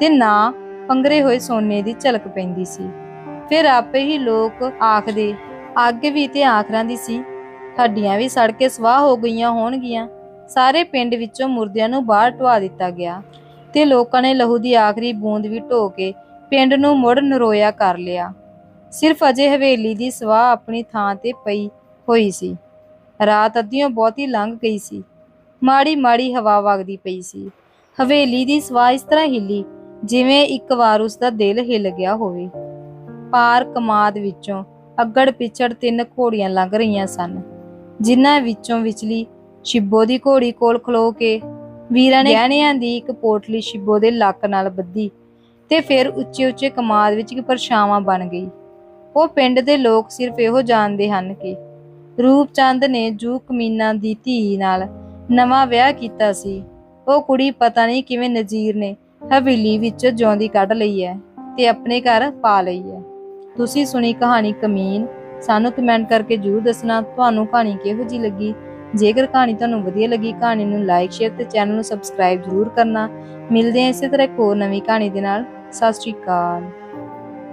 ਤੇ ਨਾ ਪੰਗਰੇ ਹੋਏ ਸੋਨੇ ਦੀ ਝਲਕ ਪੈਂਦੀ ਸੀ। ਫਿਰ ਆਪੇ ਹੀ ਲੋਕ ਆਖਦੇ, ਅੱਗ ਵੀ ਤੇ ਆਖਰਾਂ ਦੀ ਸੀ। ਹੱਡੀਆਂ ਵੀ ਸੜ ਕੇ ਸਵਾਹ ਹੋ ਗਈਆਂ ਹੋਣਗੀਆਂ। ਸਾਰੇ ਪਿੰਡ ਵਿੱਚੋਂ ਮੁਰਦਿਆਂ ਨੂੰ ਬਾਹਰ ਢਵਾ ਦਿੱਤਾ ਗਿਆ ਤੇ ਲੋਕਾਂ ਨੇ ਲਹੂ ਦੀ ਆਖਰੀ ਬੂੰਦ ਵੀ ਢੋ ਕੇ ਪਿੰਡ ਨੂੰ ਮੁੜ ਨਰੋਇਆ ਕਰ ਲਿਆ। ਸਿਰਫ ਅਜੇ ਹਵੇਲੀ ਦੀ ਸਵਾਹ ਆਪਣੀ ਥਾਂ ਤੇ ਪਈ ਹੋਈ ਸੀ। ਰਾਤ ਅੱਧੀਓਂ ਬਹੁਤੀ ਲੰਘ ਗਈ ਸੀ। ਮਾੜੀ ਮਾੜੀ ਹਵਾ ਵਗਦੀ ਪਈ ਸੀ। ਹਵੇਲੀ ਦੀ ਸਵਾਹ ਇਸ ਤਰ੍ਹਾਂ ਹਿੱਲੀ ਜਿਵੇਂ ਇੱਕ ਵਾਰ ਉਸ ਦਾ ਦਿਲ ਹਿੱਲ ਗਿਆ ਹੋਵੇ। ਪਾਰ ਕਮਾਦ ਵਿੱਚੋਂ ਅੱਗੜ ਪਿਛੜ ਤਿੰਨ ਘੋੜੀਆਂ ਲੰਘ ਰਹੀਆਂ ਸਨ, ਜਿਨ੍ਹਾਂ ਵਿੱਚੋਂ ਵਿਚਲੀ ਸ਼ਿਬੋ ਦੀ ਘੋੜੀ ਕੋਲ ਖਲੋ ਕੇ ਵੀਰਾਂ ਨੇ ਗਹਿਣਿਆਂ ਦੀ ਇੱਕ ਪੋਟਲੀ ਸ਼ਿਬੋ ਦੇ ਲੱਕ ਨਾਲ ਬੱਧੀ ਤੇ ਫਿਰ ਉੱਚੇ ਉੱਚੇ ਕਮਾਦ ਵਿੱਚ ਇੱਕ ਪਰਛਾਵਾਂ ਬਣ ਗਈ। ਉਹ ਪਿੰਡ ਦੇ ਲੋਕ ਸਿਰਫ ਇਹੋ ਜਾਣਦੇ ਹਨ ਕਿ ਰੂਪਚੰਦ ਨੇ ਜੂ ਕਮੀਨਾ ਦੀ ਧੀ ਨਾਲ ਨਵਾਂ ਵਿਆਹ ਕੀਤਾ ਸੀ। ਉਹ ਕੁੜੀ ਪਤਾ ਨਹੀਂ ਕਿਵੇਂ ਨਜ਼ੀਰ ਨੇ ਹਵੇਲੀ ਵਿੱਚ ਜਿਉਂਦੀ ਕੱਢ ਲਈ ਹੈ ਤੇ ਆਪਣੇ ਘਰ ਪਾ ਲਈ ਹੈ। ਤੁਸੀਂ ਸੁਣੀ ਕਹਾਣੀ ਕਮੀਨ। ਸਾਨੂੰ ਕਮੈਂਟ ਕਰਕੇ ਜਰੂਰ ਦੱਸਣਾ। ਤੁਹਾਨੂੰ ਕਹਾਣੀ ਕਿਹੋ ਜੀ ਲੱਗੀ? ਜੇਕਰ ਕਹਾਣੀ ਤੁਹਾਨੂੰ ਵਧੀਆ ਲੱਗੀ, ਕਹਾਣੀ ਨੂੰ ਲਾਈਕ ਸ਼ੇਅਰ ਤੇ ਚੈਨਲ ਨੂੰ ਸਬਸਕ੍ਰਾਈਬ ਜਰੂਰ ਕਰਨਾ। ਮਿਲਦੇ ਹਾਂ ਇਸੇ ਤਰ੍ਹਾਂ ਇੱਕ ਹੋਰ ਨਵੀਂ ਕਹਾਣੀ ਦੇ ਨਾਲ। ਸਤਿ ਸ਼੍ਰੀ ਅਕਾਲ।